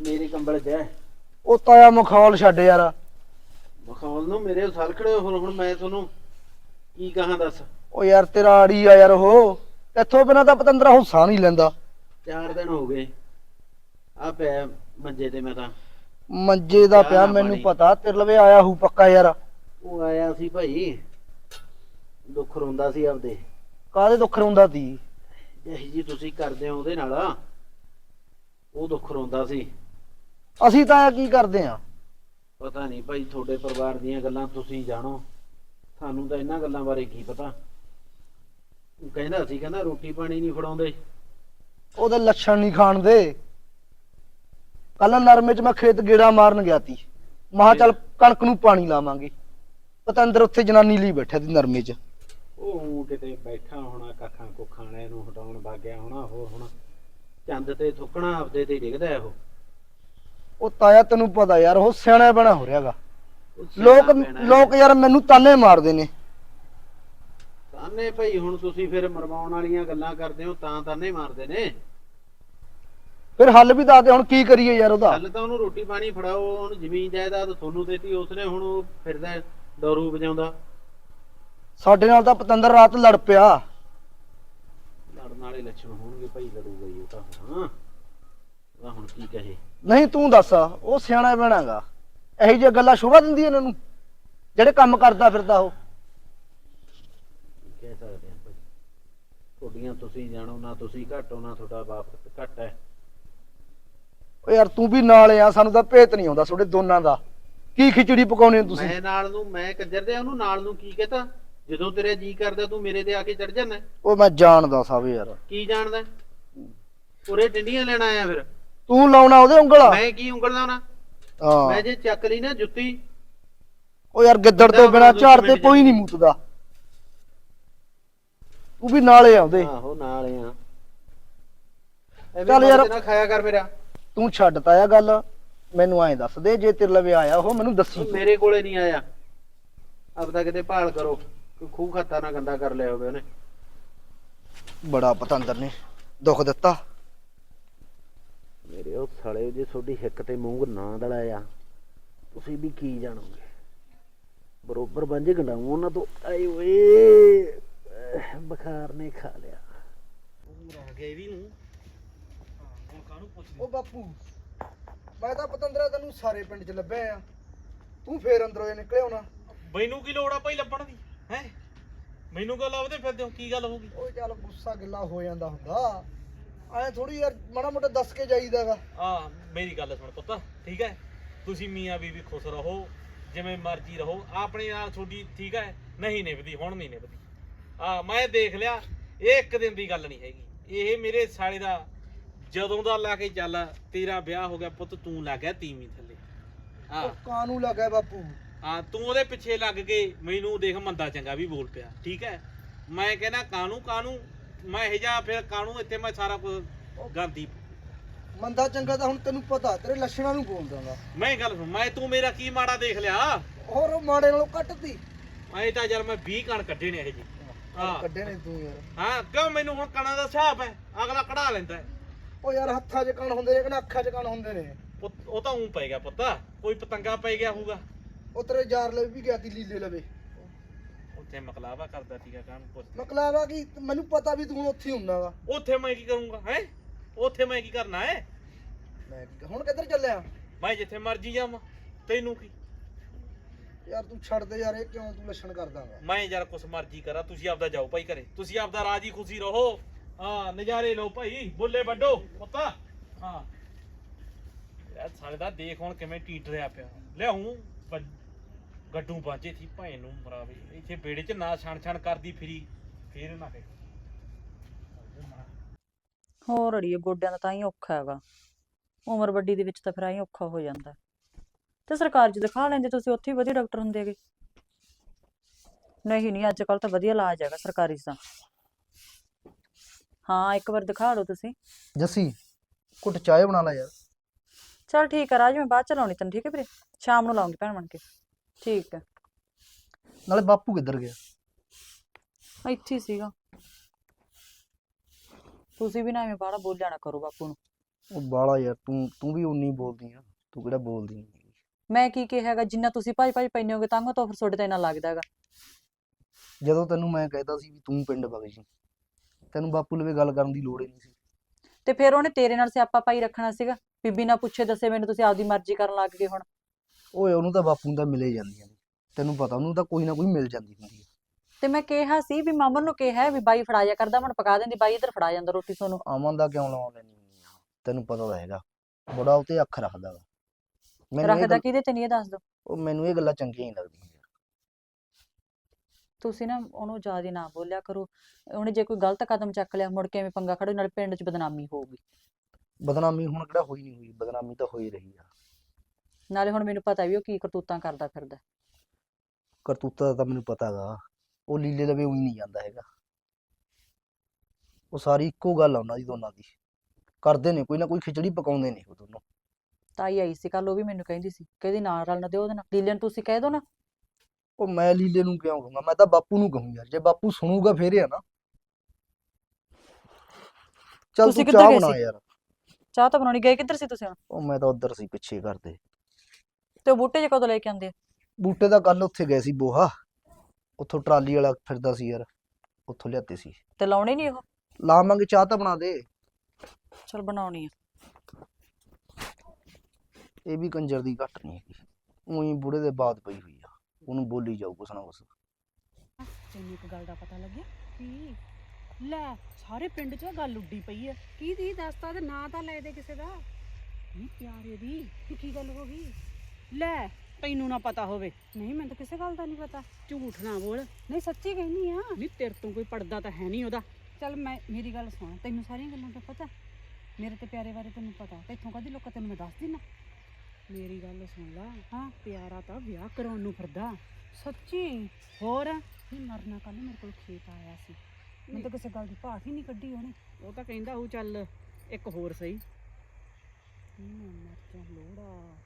ਮੇਰੇ ਕੰਬਲ 'ਚ ਹੈ। ਉਹ ਤਾਇਆ ਮਖੌਲ ਛੱਡ ਯਾਰ। ਮਖੌਲ ਨੂੰ ਮੇਰੇ ਸਾਲ ਖੜੇ ਹੋ ਹੁਣ ਹੁਣ ਮੈਂ ਤੁਹਾਨੂੰ ਕੀ ਕਹਾਂ ਦੱਸ? ਉਹ ਯਾਰ ਤੇਰਾ ਆੜੀ ਆ ਯਾਰ ਉਹ। ਇੱਥੋਂ ਬਿਨਾ ਤਾਂ ਪਤੰਦਰਾ ਹੁੱਸਾ ਨਹੀਂ ਲੈਂਦਾ। ਚਾਰ ਦਿਨ ਹੋ ਗਏ। ਆ ਪਿਆ ਮੰਜੇ ਤੇ ਮੈਂ ਤਾਂ। ਮੰਜੇ ਦਾ ਪਿਆ ਮੈਨੂੰ। ਪਤਾ ਤੇਰੇ ਲਵੇ ਆਇਆ ਹੂ ਪੱਕਾ ਯਾਰ। ਉਹ ਆਇਆ ਸੀ ਭਾਈ। ਦੁੱਖ ਰੋਂਦਾ ਸੀ ਆਪਦੇ। ਕਾਹਦੇ ਦੁੱਖ ਰੋਂਦਾ ਤੀ ਜਿਹੀ ਜੀ ਤੁਸੀਂ ਕਰਦੇ ਹੋ ਉਹਦੇ ਨਾਲ ਉਹ ਦੁੱਖ ਰੋਂਦਾ ਸੀ। ਅਸੀਂ ਤਾਂ ਕੀ ਕਰਦੇ ਆ ਪਤਾ ਨਹੀਂ ਭਾਈ ਤੁਹਾਡੇ ਪਰਿਵਾਰ ਦੀਆਂ ਗੱਲਾਂ ਤੁਸੀਂ ਜਾਣੋ। ਸਾਨੂੰ ਤਾਂ ਇਹਨਾਂ ਗੱਲਾਂ ਬਾਰੇ ਕੀ ਪਤਾ? ਉਹ ਕਹਿੰਦਾ ਸੀ ਕਹਿੰਦਾ ਰੋਟੀ ਪਾਣੀ ਨਹੀਂ ਫੜਾਉਂਦੇ। ਉਹਦੇ ਲੱਛਣ ਨਹੀਂ ਖਾਣ ਦੇ। ਕੱਲ ਨਰਮੇ ਚ ਮੈਂ ਖੇਤ ਗੇੜਾ ਮਾਰਨ ਗਿਆ ਤੀ। ਮਹਾ ਚੱਲ ਕਣਕ ਨੂੰ ਪਾਣੀ ਲਾਵਾਂਗੇ। ਪਤੰਦਰ ਉੱਥੇ ਜਨਾਨੀ ਲਈ ਬੈਠਾ ਤੀ ਨਰਮੇ ਚ। ਉਹ ਊਂ ਕਿਤੇ ਬੈਠਾ ਹੋਣਾ ਕੱਖਾਂ ਕੁੱਖਾਂ ਵਾਲੇ ਨੂੰ ਹਟਾਉਣ ਵਾਗਿਆ ਹੋਣਾ ਹੋਰ ਹੋਣਾ। ਚੰਦ ਤੇ ਥੁੱਕਣਾ ਆਪਦੇ ਤੇ ਡਿੱਗਦਾ ਇਹੋ ਉਹ ਤਾਇਆ ਤੈਨੂੰ ਪਤਾ ਯਾਰ ਉਹ ਸਿਆਣਾ ਬਣਾ ਹੋ ਰਿਹਾਗਾ। ਲੋਕ ਹੈ। ਲੋਕ ਯਾਰ ਮੈਨੂੰ ਤਾਨੇ ਮਾਰਦੇ ਨੇ। ਤਾਨੇ ਭਾਈ ਹੁਣ ਤੁਸੀਂ ਫਿਰ ਮਰਵਾਉਣ ਵਾਲੀਆਂ ਗੱਲਾਂ ਕਰਦੇ ਹੋ ਤਾਂ ਤਾਨੇ ਮਾਰਦੇ ਨੇ। ਫਿਰ ਹੱਲ ਵੀ ਦੱਸ ਦੇ ਹੁਣ ਕੀ ਕਰੀਏ ਯਾਰ ਉਹਦਾ। ਕੱਲ ਤਾਂ ਉਹਨੂੰ ਰੋਟੀ ਪਾਣੀ ਫੜਾਓ ਉਹਨੂੰ ਜ਼ਮੀਨ ਜਾਇਦਾਦ ਤੁਹਾਨੂੰ ਦੇਤੀ ਉਸਨੇ ਹੁਣ ਉਹ ਫਿਰਦਾ ਦਾਰੂ ਵਜਾਉਂਦਾ ਸਾਡੇ ਨਾਲ ਤਾਂ ਪਤੰਦਰ ਰਾਤ ਲੜ ਪਿਆ। ਲੜਨ ਵਾਲੇ ਲੱਛਣ ਹੋਣਗੇ ਭਾਈ ਲੜੂਗਾ ਹੀ ਉਹ ਤਾਂ ਉਹਦਾ ਹੁਣ ਕੀ ਕਹੇ। ਨਹੀਂ ਤੂੰ ਦੱਸ ਉਹ ਸਿਆਣਾ ਬਣਾਗਾ ਇਹੋ ਜਿਹੀਆਂ ਗੱਲਾਂ ਸ਼ੋਭਾ ਦਿੰਦੀ ਇਹਨਾਂ ਨੂੰ ਜਿਹੜੇ ਕੰਮ ਕਰਦਾ ਫਿਰਦਾ ਉਹ। ਕਹਿ ਸਕਦੇ ਹਾਂ ਭਾਈ। ਤੁਹਾਡੀਆਂ ਤੁਸੀਂ ਜਾਣੋ ਨਾ ਤੁਸੀਂ ਘੱਟ ਹੋ ਨਾ ਤੁਹਾਡਾ ਬਾਪ ਘੱਟ ਹੈ। ਓ ਯਾਰ ਤੂੰ ਵੀ ਨਾਲ ਆ ਸਾਨੂੰ ਤਾਂ ਭੇਤ ਨਹੀਂ ਆਉਂਦਾ ਤੁਹਾਡੇ ਦੋਨਾਂ ਦਾ। ਕੀ ਖਿਚੜੀ ਪਕਾਉਣੀ ਤੁਸੀਂ? ਮੈਂ ਨਾਲ ਨੂੰ ਮੈਂ ਕੰਜਰ ਦੇ ਉਹਨੂੰ ਨਾਲ ਨੂੰ ਕੀ ਕਹਤਾ? ਜਦੋਂ ਤੇਰੇ ਜੀ ਕਰਦਾ ਤੂੰ ਮੇਰੇ ਤੇ ਆ ਕੇ ਚੜ ਜਾਂਦਾ। ਉਹ ਮੈਂ ਜਾਣਦਾ ਸਭ ਯਾਰ। ਕੀ ਜਾਣਦਾ? ਉਰੇ ਟਿੰਡੀਆਂ ਲੈਣ ਆਇਆ ਫਿਰ। ਤੂੰ ਲਾਉਣਾ ਉਹਦੇ ਉਂਗਲਾ। ਮੈਂ ਕੀ ਉਂਗਲ ਲਾਉਣਾ? ਮੈਂ ਹਾਂ ਜੇ ਚੱਕ ਲਈ ਨਾ ਜੁੱਤੀ। ਉਹ ਯਾਰ ਗਿੱਦੜ ਤੋਂ ਬਿਨਾ ਝਾੜ ਤੇ ਕੋਈ ਨਹੀਂ ਮੁੱਤਦਾ। ਤੂੰ ਵੀ ਨਾਲੇ ਆਉਂਦੇ ਆਹੋ ਨਾਲ ਆ। ਚੱਲ ਯਾਰ- ਨਾ ਖਾਇਆ ਕਰ ਮੇਰਾ। ਤੂੰ ਛੱਡ ਤਾਇਆ ਗੱਲ। ਮੈਨੂੰ ਐਂ ਦੱਸ ਦੇ ਜੇ ਤੇਰੇ ਲਵੇ ਆਇਆ ਉਹ ਮੈਨੂੰ ਦੱਸੀ। ਉਹ ਮੇਰੇ ਕੋਲੇ ਨਹੀਂ ਆਇਆ। ਆਪਦਾ ਕਿਤੇ ਭਾਲ ਕਰੋ। ਕੋਈ ਖੂਹ ਖਾਤਾ ਨਾ ਗੰਦਾ ਕਰ ਲਿਆ ਹੋਵੇ ਉਹਨੇ। ਬੜਾ ਪਤੰਦਰ ਨੇ। ਦੁੱਖ ਦਿੱਤਾ। ਮੇਰੇ ਉਹ ਸਾਲੇ ਜੇ ਤੁਹਾਡੀ ਹਿੱਕ ਤੇ ਮੂੰਹ ਨਾ ਦੜਾਇਆ ਤੁਸੀਂ ਵੀ ਕੀ ਜਾਣੋਗੇ? ਬਰੋਬਰ ਬੰਜੇ ਗੰਡਾਉ ਉਹਨਾਂ ਤੋਂ ਆਏ ਓਏ ਬੁਖਾਰ ਨੇ ਖਾ ਲਿਆ। ਆ ਗਿਆ ਵੀ ਨੂੰ। ਹੁਣ ਕਾਹਨੂੰ ਪੁੱਛਦੇ? ਉਹ ਬਾਪੂ ਮੈਂ ਤਾਂ ਪਤੰਦਰਾ ਤੈਨੂੰ ਸਾਰੇ ਪਿੰਡ 'ਚ ਲੱਭਿਆ ਆ। ਤੂੰ ਫੇਰ ਅੰਦਰੋਂ ਇਹ ਨਿਕਲੇ ਹੋਣਾ। ਮੈਨੂੰ ਕੀ ਲੋੜ ਆ ਭਾਈ ਲੱਭਣ ਦੀ ਹੈ? ਮੈਨੂੰ ਕਿਉਂ ਲੱਭਦੇ ਫਿਰਦੇ ਹੋ? ਕੀ ਗੱਲ ਹੋ ਗਈ? ਉਹ ਚੱਲ ਗੁੱਸਾ ਗਿੱਲਾ ਹੋ ਜਾਂਦਾ ਹੁੰਦਾ। ਐ ਥੋੜੀ ਯਾਰ ਮਾੜਾ ਮੋਟਾ ਦੱਸ ਕੇ ਜਾਈਦਾਗਾ ਆ ਮੇਰੀ ਗੱਲ ਸੁਣ ਪੁੱਤ ਠੀਕ ਹੈ? ਤੁਸੀਂ ਮੀਆਂ ਬੀਵੀ ਖੁਸ਼ ਰਹੋ ਜਿਵੇਂ ਮਰਜ਼ੀ ਰਹੋ ਆਪਣੇ ਨਾਲ ਤੁਹਾਡੀ ਠੀਕ ਹੈ? ਨਹੀਂ ਨਿਭਦੀ ਹੁਣ ਨਹੀਂ ਨਿਭਦੀ। ਆ ਮੈਂ ਦੇਖ ਲਿਆ ਇਹ ਇੱਕ ਦਿਨ ਦੀ ਗੱਲ ਨਹੀਂ ਹੈਗੀ। ਇਹ ਮੇਰੇ ਸਾਲੇ ਦਾ ਜਦੋਂ ਦਾ ਲਾ ਕੇ ਚੱਲ ਤੇਰਾ ਵਿਆਹ ਹੋ ਗਿਆ ਪੁੱਤ ਤੂੰ ਲੱਗ ਗਿਆ ਤੀਵੀਂ ਥੱਲੇ। ਆ ਕਾਨੂੰ ਲੱਗਾ ਬਾਪੂ? ਆ ਤੂੰ ਉਹਦੇ ਪਿੱਛੇ ਲੱਗ ਕੇ ਮੈਨੂੰ ਦੇਖ ਮੰਦਾ ਚੰਗਾ ਵੀ ਬੋਲ ਪਿਆ ਠੀਕ ਹੈ? ਮੈਂ ਕਹਿੰਦਾ ਕਾਨੂੰ ਕਾਨੂੰ ਮੈਂ ਇਹ ਜਾ ਫਿਰ ਕਾਨੂੰ ਇੱਥੇ ਮੈਂ ਸਾਰਾ ਕੁਝ ਗਾਂਦੀ ਮੰਦਾ ਚੰਗਾ ਤਾਂ ਹੁਣ ਤੈਨੂੰ ਪਤਾ ਤੇਰੇ ਲੱਛਣਾਂ ਨੂੰ ਬੋਲਦਾਗਾ ਮੈਂ ਇਹ ਗੱਲ ਸੁਣ ਮੈਂ ਤੂੰ ਮੇਰਾ ਕੀ ਮਾੜਾ ਦੇਖ ਲਿਆ? ਹੋਰ ਉਹ ਮਾੜੇ ਨਾਲੋਂ ਕੱਟਦੀ ਮੈਂ ਤਾਂ ਯਾਰ ਮੈਂ 20 ਕਣ ਕੱਢੇ ਨੇ ਇਹ ਜੀ ਹਾਂ ਕੱਢੇ ਨੇ ਤੂੰ ਯਾਰ। ਹਾਂ ਕਿਉਂ ਮੈਨੂੰ ਹੁਣ ਕਣਾਂ ਦਾ ਹਿਸਾਬ ਹੈ? ਅਗਲਾ ਕਢਾ ਲੈਂਦਾ। ਉਹ ਯਾਰ ਹੱਥਾਂ 'ਚ ਕਣ ਹੁੰਦੇ ਨੇ ਕਿ ਨਾ ਅੱਖਾਂ 'ਚ ਕਣ ਹੁੰਦੇ ਨੇ। ਉਹ ਤਾਂ ਉਂ ਪੈ ਗਿਆ ਪੁੱਤ। ਕੋਈ ਪਤੰਗਾ ਪੈ ਗਿਆ ਹੋਊਗਾ। ਉਹ ਤੇਰੇ ਯਾਰ ਲਵੇ ਵੀ ਗਿਆ ਤੀ ਲੀਲੇ ਲਵੇ। ਉੱਥੇ ਮਕਲਾਵਾ ਕਰਦਾ ਸੀਗਾ ਕਾਹਨੂੰ ਪੁੱਛ ਮਕਲਾਵਾ ਕੀ? ਮੈਨੂੰ ਪਤਾ ਵੀ ਤੂੰ ਉੱਥੇ ਹੁੰਨਾ ਵਾ। ਉੱਥੇ ਮੈਂ ਕੀ ਕਰੂੰਗਾ ਹੈ? ਉੱਥੇ ਮੈਂ ਕੀ ਕਰਨਾ ਹੈ? ਮੈਂ ਕੀ- ਹੁਣ ਕਿੱਧਰ ਚੱਲਿਆ? ਮੈਂ ਜਿੱਥੇ ਮਰਜ਼ੀ ਜਾਵਾਂ ਤੈਨੂੰ ਕੀ? ਯਾਰ ਤੂੰ ਛੱਡ ਦੇ ਯਾਰ ਇਹ ਕਿਉਂ ਤੂੰ ਲੱਛਣ ਕਰਦਾਗਾ ਮੈਂ ਯਾਰ ਕੁਛ ਮਰਜ਼ੀ ਕਰਾਂ ਤੁਸੀਂ ਆਪਦਾ ਜਾਓ ਭਾਈ ਘਰੇ। ਤੁਸੀਂ ਆਪਦਾ ਰਾਜੀ ਖੁਸ਼ੀ ਰਹੋ। ਹਾਂ ਨਜ਼ਾਰੇ ਲਓ ਭਾਈ ਬੁੱਲੇ ਵੱਡੋ ਪੁੱਤਾ। ਹਾਂ। ਯਾਰ ਸਾਲੇ ਦਾ ਦੇਖ ਹੁਣ ਕਿਵੇਂ ਟੀਟ ਰਿਹਾ ਪਿਆ ਲਿਆਉਂ ਗੱਡੂ ਬਾਜੇ ਥੀ ਭੈਣ ਨੂੰ ਮਰਾਵੇ। ਇੱਥੇ ਬੇੜੇ 'ਚ ਨਾ ਛਣ ਛਣ ਕਰਦੀ ਫਿਰੀ ਫੇਰ ਨਾ ਕਹੇ। ਹੋਰ ਅੜੀਏ ਗੋਡਿਆਂ ਦਾ ਤਾਂ ਹੀ ਔਖਾ ਹੈਗਾ। ਉਮਰ ਵੱਡੀ ਦੇ ਵਿੱਚ ਤਾਂ ਫਿਰ ਆਈ ਔਖਾ ਹੋ ਜਾਂਦਾ। ਤੇ ਸਰਕਾਰ 'ਚ ਦਿਖਾ ਲੈਂਦੇ ਤੁਸੀਂ ਉੱਥੇ ਹੀ ਵਧੀਆ ਡਾਕਟਰ ਹੁੰਦੇਗੇ ਨਹੀਂ ਨਹੀਂ ਅੱਜ ਕੱਲ ਤਾਂ ਵਧੀਆ ਇਲਾਜ ਹੈਗਾ ਸਰਕਾਰੀ 'ਚ ਤਾਂ ਹਾਂ ਇੱਕ ਵਾਰ ਦਿਖਾ ਲਓ ਤੁਸੀਂ। ਜੱਸੀ ਕੁੱਟ ਚਾਹ ਬਣਾ ਲੈ ਯਾਰ। ਚਲ ਠੀਕ ਹੈ ਰਾਜ ਮੈਂ ਬਾਅਦ ਚ ਲਾਉਣੀ ਤੈਨੂੰ ਠੀਕ ਹੈ ਵੀਰੇ? ਸ਼ਾਮ ਨੂੰ ਲਾਉਂਗੀ ਭੈਣ ਬਣ ਕੇ। ਠੀਕ ਹੈ। ਨਾਲੇ ਬਾਪੂ ਕਿੱਧਰ ਗਿਆ? ਇੱਥੇ ਹੀ ਸੀਗਾ। ਤੁਸੀਂ ਵੀ ਨਾ ਐਵੇਂ ਬਾਹਲਾ ਬੋਲਿਆ ਨਾ ਕਰੋ ਬਾਪੂ ਨੂੰ। ਉਹ ਬਾਲਾ ਯਾਰ ਤੂੰ ਤੂੰ ਵੀ ਉਨੀ ਬੋਲਦੀ ਆ। ਤੂੰ ਕਿਹੜਾ ਬੋਲਦੀ ਨਹੀਂ ਮੈਂ ਕੀ ਕਿਹਾ ਹੈਗਾ ਜਿੰਨਾ ਤੁਸੀਂ ਭਾਈ ਭਾਈ ਪੈਨੇ ਹੋਗੇ ਤਾਂ ਤਾਂ ਫਿਰ ਤੁਹਾਡੇ ਤਾਂ ਇੰਨਾ ਲੱਗਦਾ ਹੈਗਾ। ਜਦੋਂ ਤੈਨੂੰ ਮੈਂ ਕਹਿਤਾ ਸੀ ਵੀ ਤੂੰ ਪਿੰਡ ਵਗ ਜੀ ਤੈਨੂੰ ਬਾਪੂ ਲਵੇ ਗੱਲ ਕਰਨ ਦੀ ਲੋੜ ਹੀ ਨਹੀਂ ਸੀ। ਤੇ ਫਿਰ ਉਹਨੇ ਤੇਰੇ ਨਾਲ ਸਿਆਪਾ ਪਾਈ ਰੱਖਣਾ ਸੀਗਾ ਬੀਬੀ ਨਾ ਪੁੱਛੇ ਦੱਸੇ ਮੈਨੂੰ ਤੁਸੀਂ ਆਪਦੀ ਮਰਜ਼ੀ ਕਰਨ ਲੱਗ ਗਏ ਹੁਣ। ਓਏ ਉਹਨੂੰ ਤਾਂ ਬਾਪੂ ਨੂੰ ਤਾਂ ਮਿਲੇ ਜਾਂਦੀਆਂ ਨੇ। ਤੈਨੂੰ ਪਤਾ ਉਹਨੂੰ ਤਾਂ ਕੋਈ ਨਾ ਕੋਈ ਮਿਲ ਜਾਂਦੀ ਹੁੰਦੀ ਹੈ ਤੇ ਮੈਂ ਕਿਹਾ ਸੀ ਵੀ ਮਾਮਨ ਨੂੰ ਕਿਹਾ ਵੀ ਬਾਈ ਫੜਾ ਜਾ ਕਰਦਾ ਹੁਣ ਪਕਾ ਦਿੰਦੀ ਬਾਈ ਇੱਧਰ ਫੜਾ ਜਾਂਦਾ ਰੋਟੀ ਤੁਹਾਨੂੰ ਅਮਨ ਦਾ ਕਿਉਂ ਲਾਉਣ ਲੈਣੀ ਹੁੰਦੀ ਆ? ਤੈਨੂੰ ਪਤਾ ਤਾਂ ਹੈਗਾ। ਬੜਾ ਉਤੇ ਅੱਖ ਰੱਖਦਾ ਵਾ। ਮੈਨੂੰ ਇਹ ਰੱਖਦਾ ਗੱਲ- ਕਿਹਦੇ ਤੇ ਨਹੀਂ ਇਹ ਦੱਸ ਦਿਓ ਉਹ ਮੈਨੂੰ ਇਹ ਗੱਲਾਂ ਚੰਗੀਆਂ ਨਹੀਂ ਲੱਗਦੀਆਂ। ਤੁਸੀਂ ਨਾ ਉਹਨੂੰ ਜ਼ਿਆਦਾ ਨਾ ਬੋਲਿਆ ਕਰੋ। ਉਹਨੇ ਜੇ ਕੋਈ ਗਲਤ ਕਦਮ ਚੱਕ ਲਿਆ ਮੁੜ ਕੇ ਐਵੇਂ ਪੰਗਾ ਖੜੋ ਨਾਲ ਪਿੰਡ 'ਚ ਬਦਨਾਮੀ ਹੋਊਗੀ ਬਦਨਾਮੀ ਹੁਣ ਕਿਹੜਾ ਹੋਈ ਨਹੀਂ ਹੋਈ? ਬਦਨਾਮੀ ਤਾਂ ਹੋਈ ਰਹੀ ਆ। ਨਾਲੇ ਹੁਣ ਮੈਨੂੰ ਪਤਾ ਵੀ ਉਹ ਕੀ ਕਰਤੂਤਾਂ ਕਰਦਾ ਫਿਰਦਾ। ਕਰਤੂਤਾ ਦਾ ਤਾਂ ਮੈਨੂੰ ਪਤਾ ਗਾ ਉਹ ਲੀਲੇ ਲਵੇ ਉਹੀ ਨਹੀਂ ਜਾਂਦਾ ਹੈਗਾ। ਉਹ ਸਾਰੀ ਇੱਕੋ ਗੱਲ ਆ ਉਹਨਾਂ ਦੀ ਦੋਨਾਂ ਦੀ। ਕਰਦੇ ਨੇ ਕੋਈ ਨਾ ਕੋਈ ਖਿਚੜੀ ਪਕਾਉਂਦੇ ਨੇ ਉਹ ਦੋਨੋਂ। ਤਾਈ ਆਈ ਸੀ ਕੱਲ ਉਹ ਵੀ ਮੈਨੂੰ ਕਹਿੰਦੀ ਸੀ ਕਹਿੰਦੀ ਨਾਲ ਰਲ ਨਾ ਦਿਓ ਉਹਦੇ ਨਾਲ। ਲੀਲੇ ਨੂੰ ਤੁਸੀਂ ਕਹਿ ਦਿਓ ਨਾ। ਉਹ ਮੈਂ ਲੀਲੇ ਨੂੰ ਕਿਉਂ ਕਹੂੰਗਾ? ਮੈਂ ਤਾਂ ਬਾਪੂ ਨੂੰ ਕਹੂੰ ਯਾਰ ਜੇ ਬਾਪੂ ਸੁਣੂਗਾ ਫੇਰ ਹੀ ਆ ਨਾ। ਚੱਲ ਤੁਸੀਂ ਤੂੰ ਕਿੱਧਰ ਚਾਹ ਗਏ ਬਣਾ ਸੀ? ਯਾਰ। ਚਾਹ ਤਾਂ ਬਣਾਉਣੀ ਗਏ ਕਿੱਧਰ ਸੀ ਤੁਸੀਂ ਹੁਣ? ਉਹ ਮੈਂ ਤਾਂ ਉਧਰ ਸੀ ਪਿੱਛੇ ਕਰਦੇ ਤੇ ਉਹ ਬੂਟੇ ਜੇ ਕਦੋਂ ਲੈ ਕੇ ਆਉਂਦੇ ਆ? ਬੂਟੇ ਦਾ ਕੱਲ ਉੱਥੇ ਗਏ ਸੀ ਬੋਹਾ। ਉੱਥੋਂ ਟਰਾਲੀ ਵਾਲਾ ਫਿਰਦਾ ਸੀ ਯਾਰ ਉੱਥੋਂ ਲਿਆਤੇ ਸੀ। ਤੇ ਲਾਉਣੇ ਨਹੀਂ ਉਹ? ਲਾਵਾਂਗੇ ਚਾਹ ਤਾਂ ਬਣਾ ਦੇ। ਚਲ ਬਣਾਉਣੀ ਆ। ਇਹ ਵੀ ਕੰਜਰ ਦੀ ਘੱਟ ਨਹੀਂ ਹੈਗੀ। ਉਹੀ ਬੁੜੇ ਦੇ ਬਾਤ ਪਈ ਹੋਈ ਆ। ਉਹਨੂੰ ਬੋਲੀ ਜਾਊ ਕੁਛ ਨਾ ਕੁਛ। ਤੈਨੂੰ ਇੱਕ ਗੱਲ ਦਾ ਪਤਾ ਲੱਗਿਆ? ਕੀ? ਲੈ ਸਾਰੇ ਪਿੰਡ 'ਚ ਗੱਲ ਉੱਡੀ ਪਈ ਐ ਕੀ ਦੀ ਦੱਸਤਾ ਤੇ ਨਾਂ ਤਾਂ ਲੈ ਦੇ ਕਿਸੇ ਦਾ। ਨਹੀਂ ਪਿਆਰੇ ਦੀ ਕੀ ਕੀ ਗੱਲ ਹੋ ਗਈ? ਲੈ ਤੈਨੂੰ ਨਾ ਪਤਾ ਹੋਵੇ। ਨਹੀਂ ਮੈਨੂੰ ਤਾਂ ਕਿਸੇ ਗੱਲ ਦਾ ਨਹੀਂ ਪਤਾ। ਝੂਠ ਨਾ ਬੋਲ। ਨਹੀਂ ਸੱਚੀ ਕਹਿਨੀ ਆ। ਨਹੀਂ ਤੇਰੇ ਤੋਂ ਕੋਈ ਪੜਦਾ ਤਾਂ ਹੈ ਨਹੀਂ ਉਹਦਾ। ਚੱਲ ਮੈਂ ਮੇਰੀ ਗੱਲ ਸੁਣ ਤੈਨੂੰ ਸਾਰੀਆਂ ਗੱਲਾਂ ਦਾ ਪਤਾ? ਮੇਰੇ ਤੇ ਪਿਆਰੇ ਬਾਰੇ ਤੈਨੂੰ ਪਤਾ। ਤੇ ਇੱਥੋਂ ਕਦੀ ਲੋਕਾਂ ਤੈਨੂੰ ਮੈਂ ਦੱਸ ਦਿਨਾ? ਮੇਰੀ ਗੱਲ ਸੁਣ ਲਾ। ਹਾਂ। ਪਿਆਰਾ ਤਾਂ ਵਿਆਹ ਕਰਾਉਣ ਨੂੰ ਫਿਰਦਾ। ਸੱਚੀ? ਹੋਰ? ਨਹੀਂ ਮਰਨਾ ਕੱਲ ਮੇਰੇ ਕੋਲ ਖੇਤ ਆਇਆ ਸੀ। ਮੈਂ ਤਾਂ ਕਿਸੇ ਗੱਲ ਦੀ ਭਾਟ ਹੀ ਨਹੀਂ ਕੱਢੀ ਉਹਨੇ। ਉਹ ਤਾਂ ਕਹਿੰਦਾ ਉਹ ਚੱਲ ਇੱਕ ਹੋਰ ਸਹੀ। ਮੈਂ ਮਰ ਜਾ ਲੋੜਾ।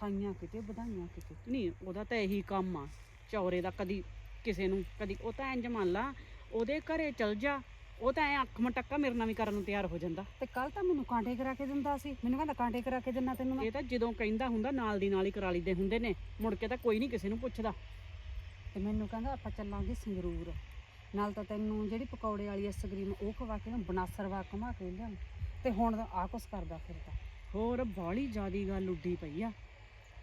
ਸਾਈਆਂ ਕਿਤੇ ਵਧਾਈਆਂ ਕਿਤੇ। ਨਹੀਂ ਉਹਦਾ ਤਾਂ ਇਹੀ ਕੰਮ ਆ। ਚੌਰੇ ਦਾ ਕਦੀ ਕਿਸੇ ਨੂੰ ਕਦੀ ਉਹ ਤਾਂ ਇੰਜ ਮੰਨ ਲਾ ਉਹਦੇ ਘਰੇ ਚਲ ਜਾ ਉਹ ਤਾਂ ਐ ਅੱਖ ਮਟੱਕਾ ਮੇਰੇ ਨਾਲ ਵੀ ਕਰਨ ਨੂੰ ਤਿਆਰ ਹੋ ਜਾਂਦਾ। ਤੇ ਕੱਲ ਤਾਂ ਮੈਨੂੰ ਕਾਂਟੇ ਕਰਾ ਕੇ ਦਿੰਦਾ ਸੀ। ਮੈਨੂੰ ਕਹਿੰਦਾ ਕਾਂਟੇ ਕਰਾ ਕੇ ਦਿੰਨਾ ਤੈਨੂੰ ਮੈਂ। ਇਹ ਤਾਂ ਜਦੋਂ ਕਹਿੰਦਾ ਹੁੰਦਾ ਨਾਲ ਦੀ ਨਾਲ ਹੀ ਕਰਾ ਲਈਦੇ ਹੁੰਦੇ ਨੇ। ਮੁੜ ਕੇ ਤਾਂ ਕੋਈ ਨਹੀਂ ਕਿਸੇ ਨੂੰ ਪੁੱਛਦਾ। ਤੇ ਮੈਨੂੰ ਕਹਿੰਦਾ ਆਪਾਂ ਚੱਲਾਂਗੇ ਸੰਗਰੂਰ। ਨਾਲ ਤਾਂ ਤੈਨੂੰ ਜਿਹੜੀ ਪਕੌੜੇ ਵਾਲੀ ਆਈਸਕ੍ਰੀਮ ਉਹ ਖਵਾ ਕੇ ਨਾ ਬਨਾਸਰ ਵਾ ਘੁਮਾ ਕੇ ਲਿਆ ਤੇ ਹੁਣ ਆ ਕੁਛ ਕਰਦਾ ਫਿਰਦਾ। ਹੋਰ ਬਾਲੀ ਜਿਆਦੀ ਗੱਲ ਉੱਡੀ ਪਈ ਆ।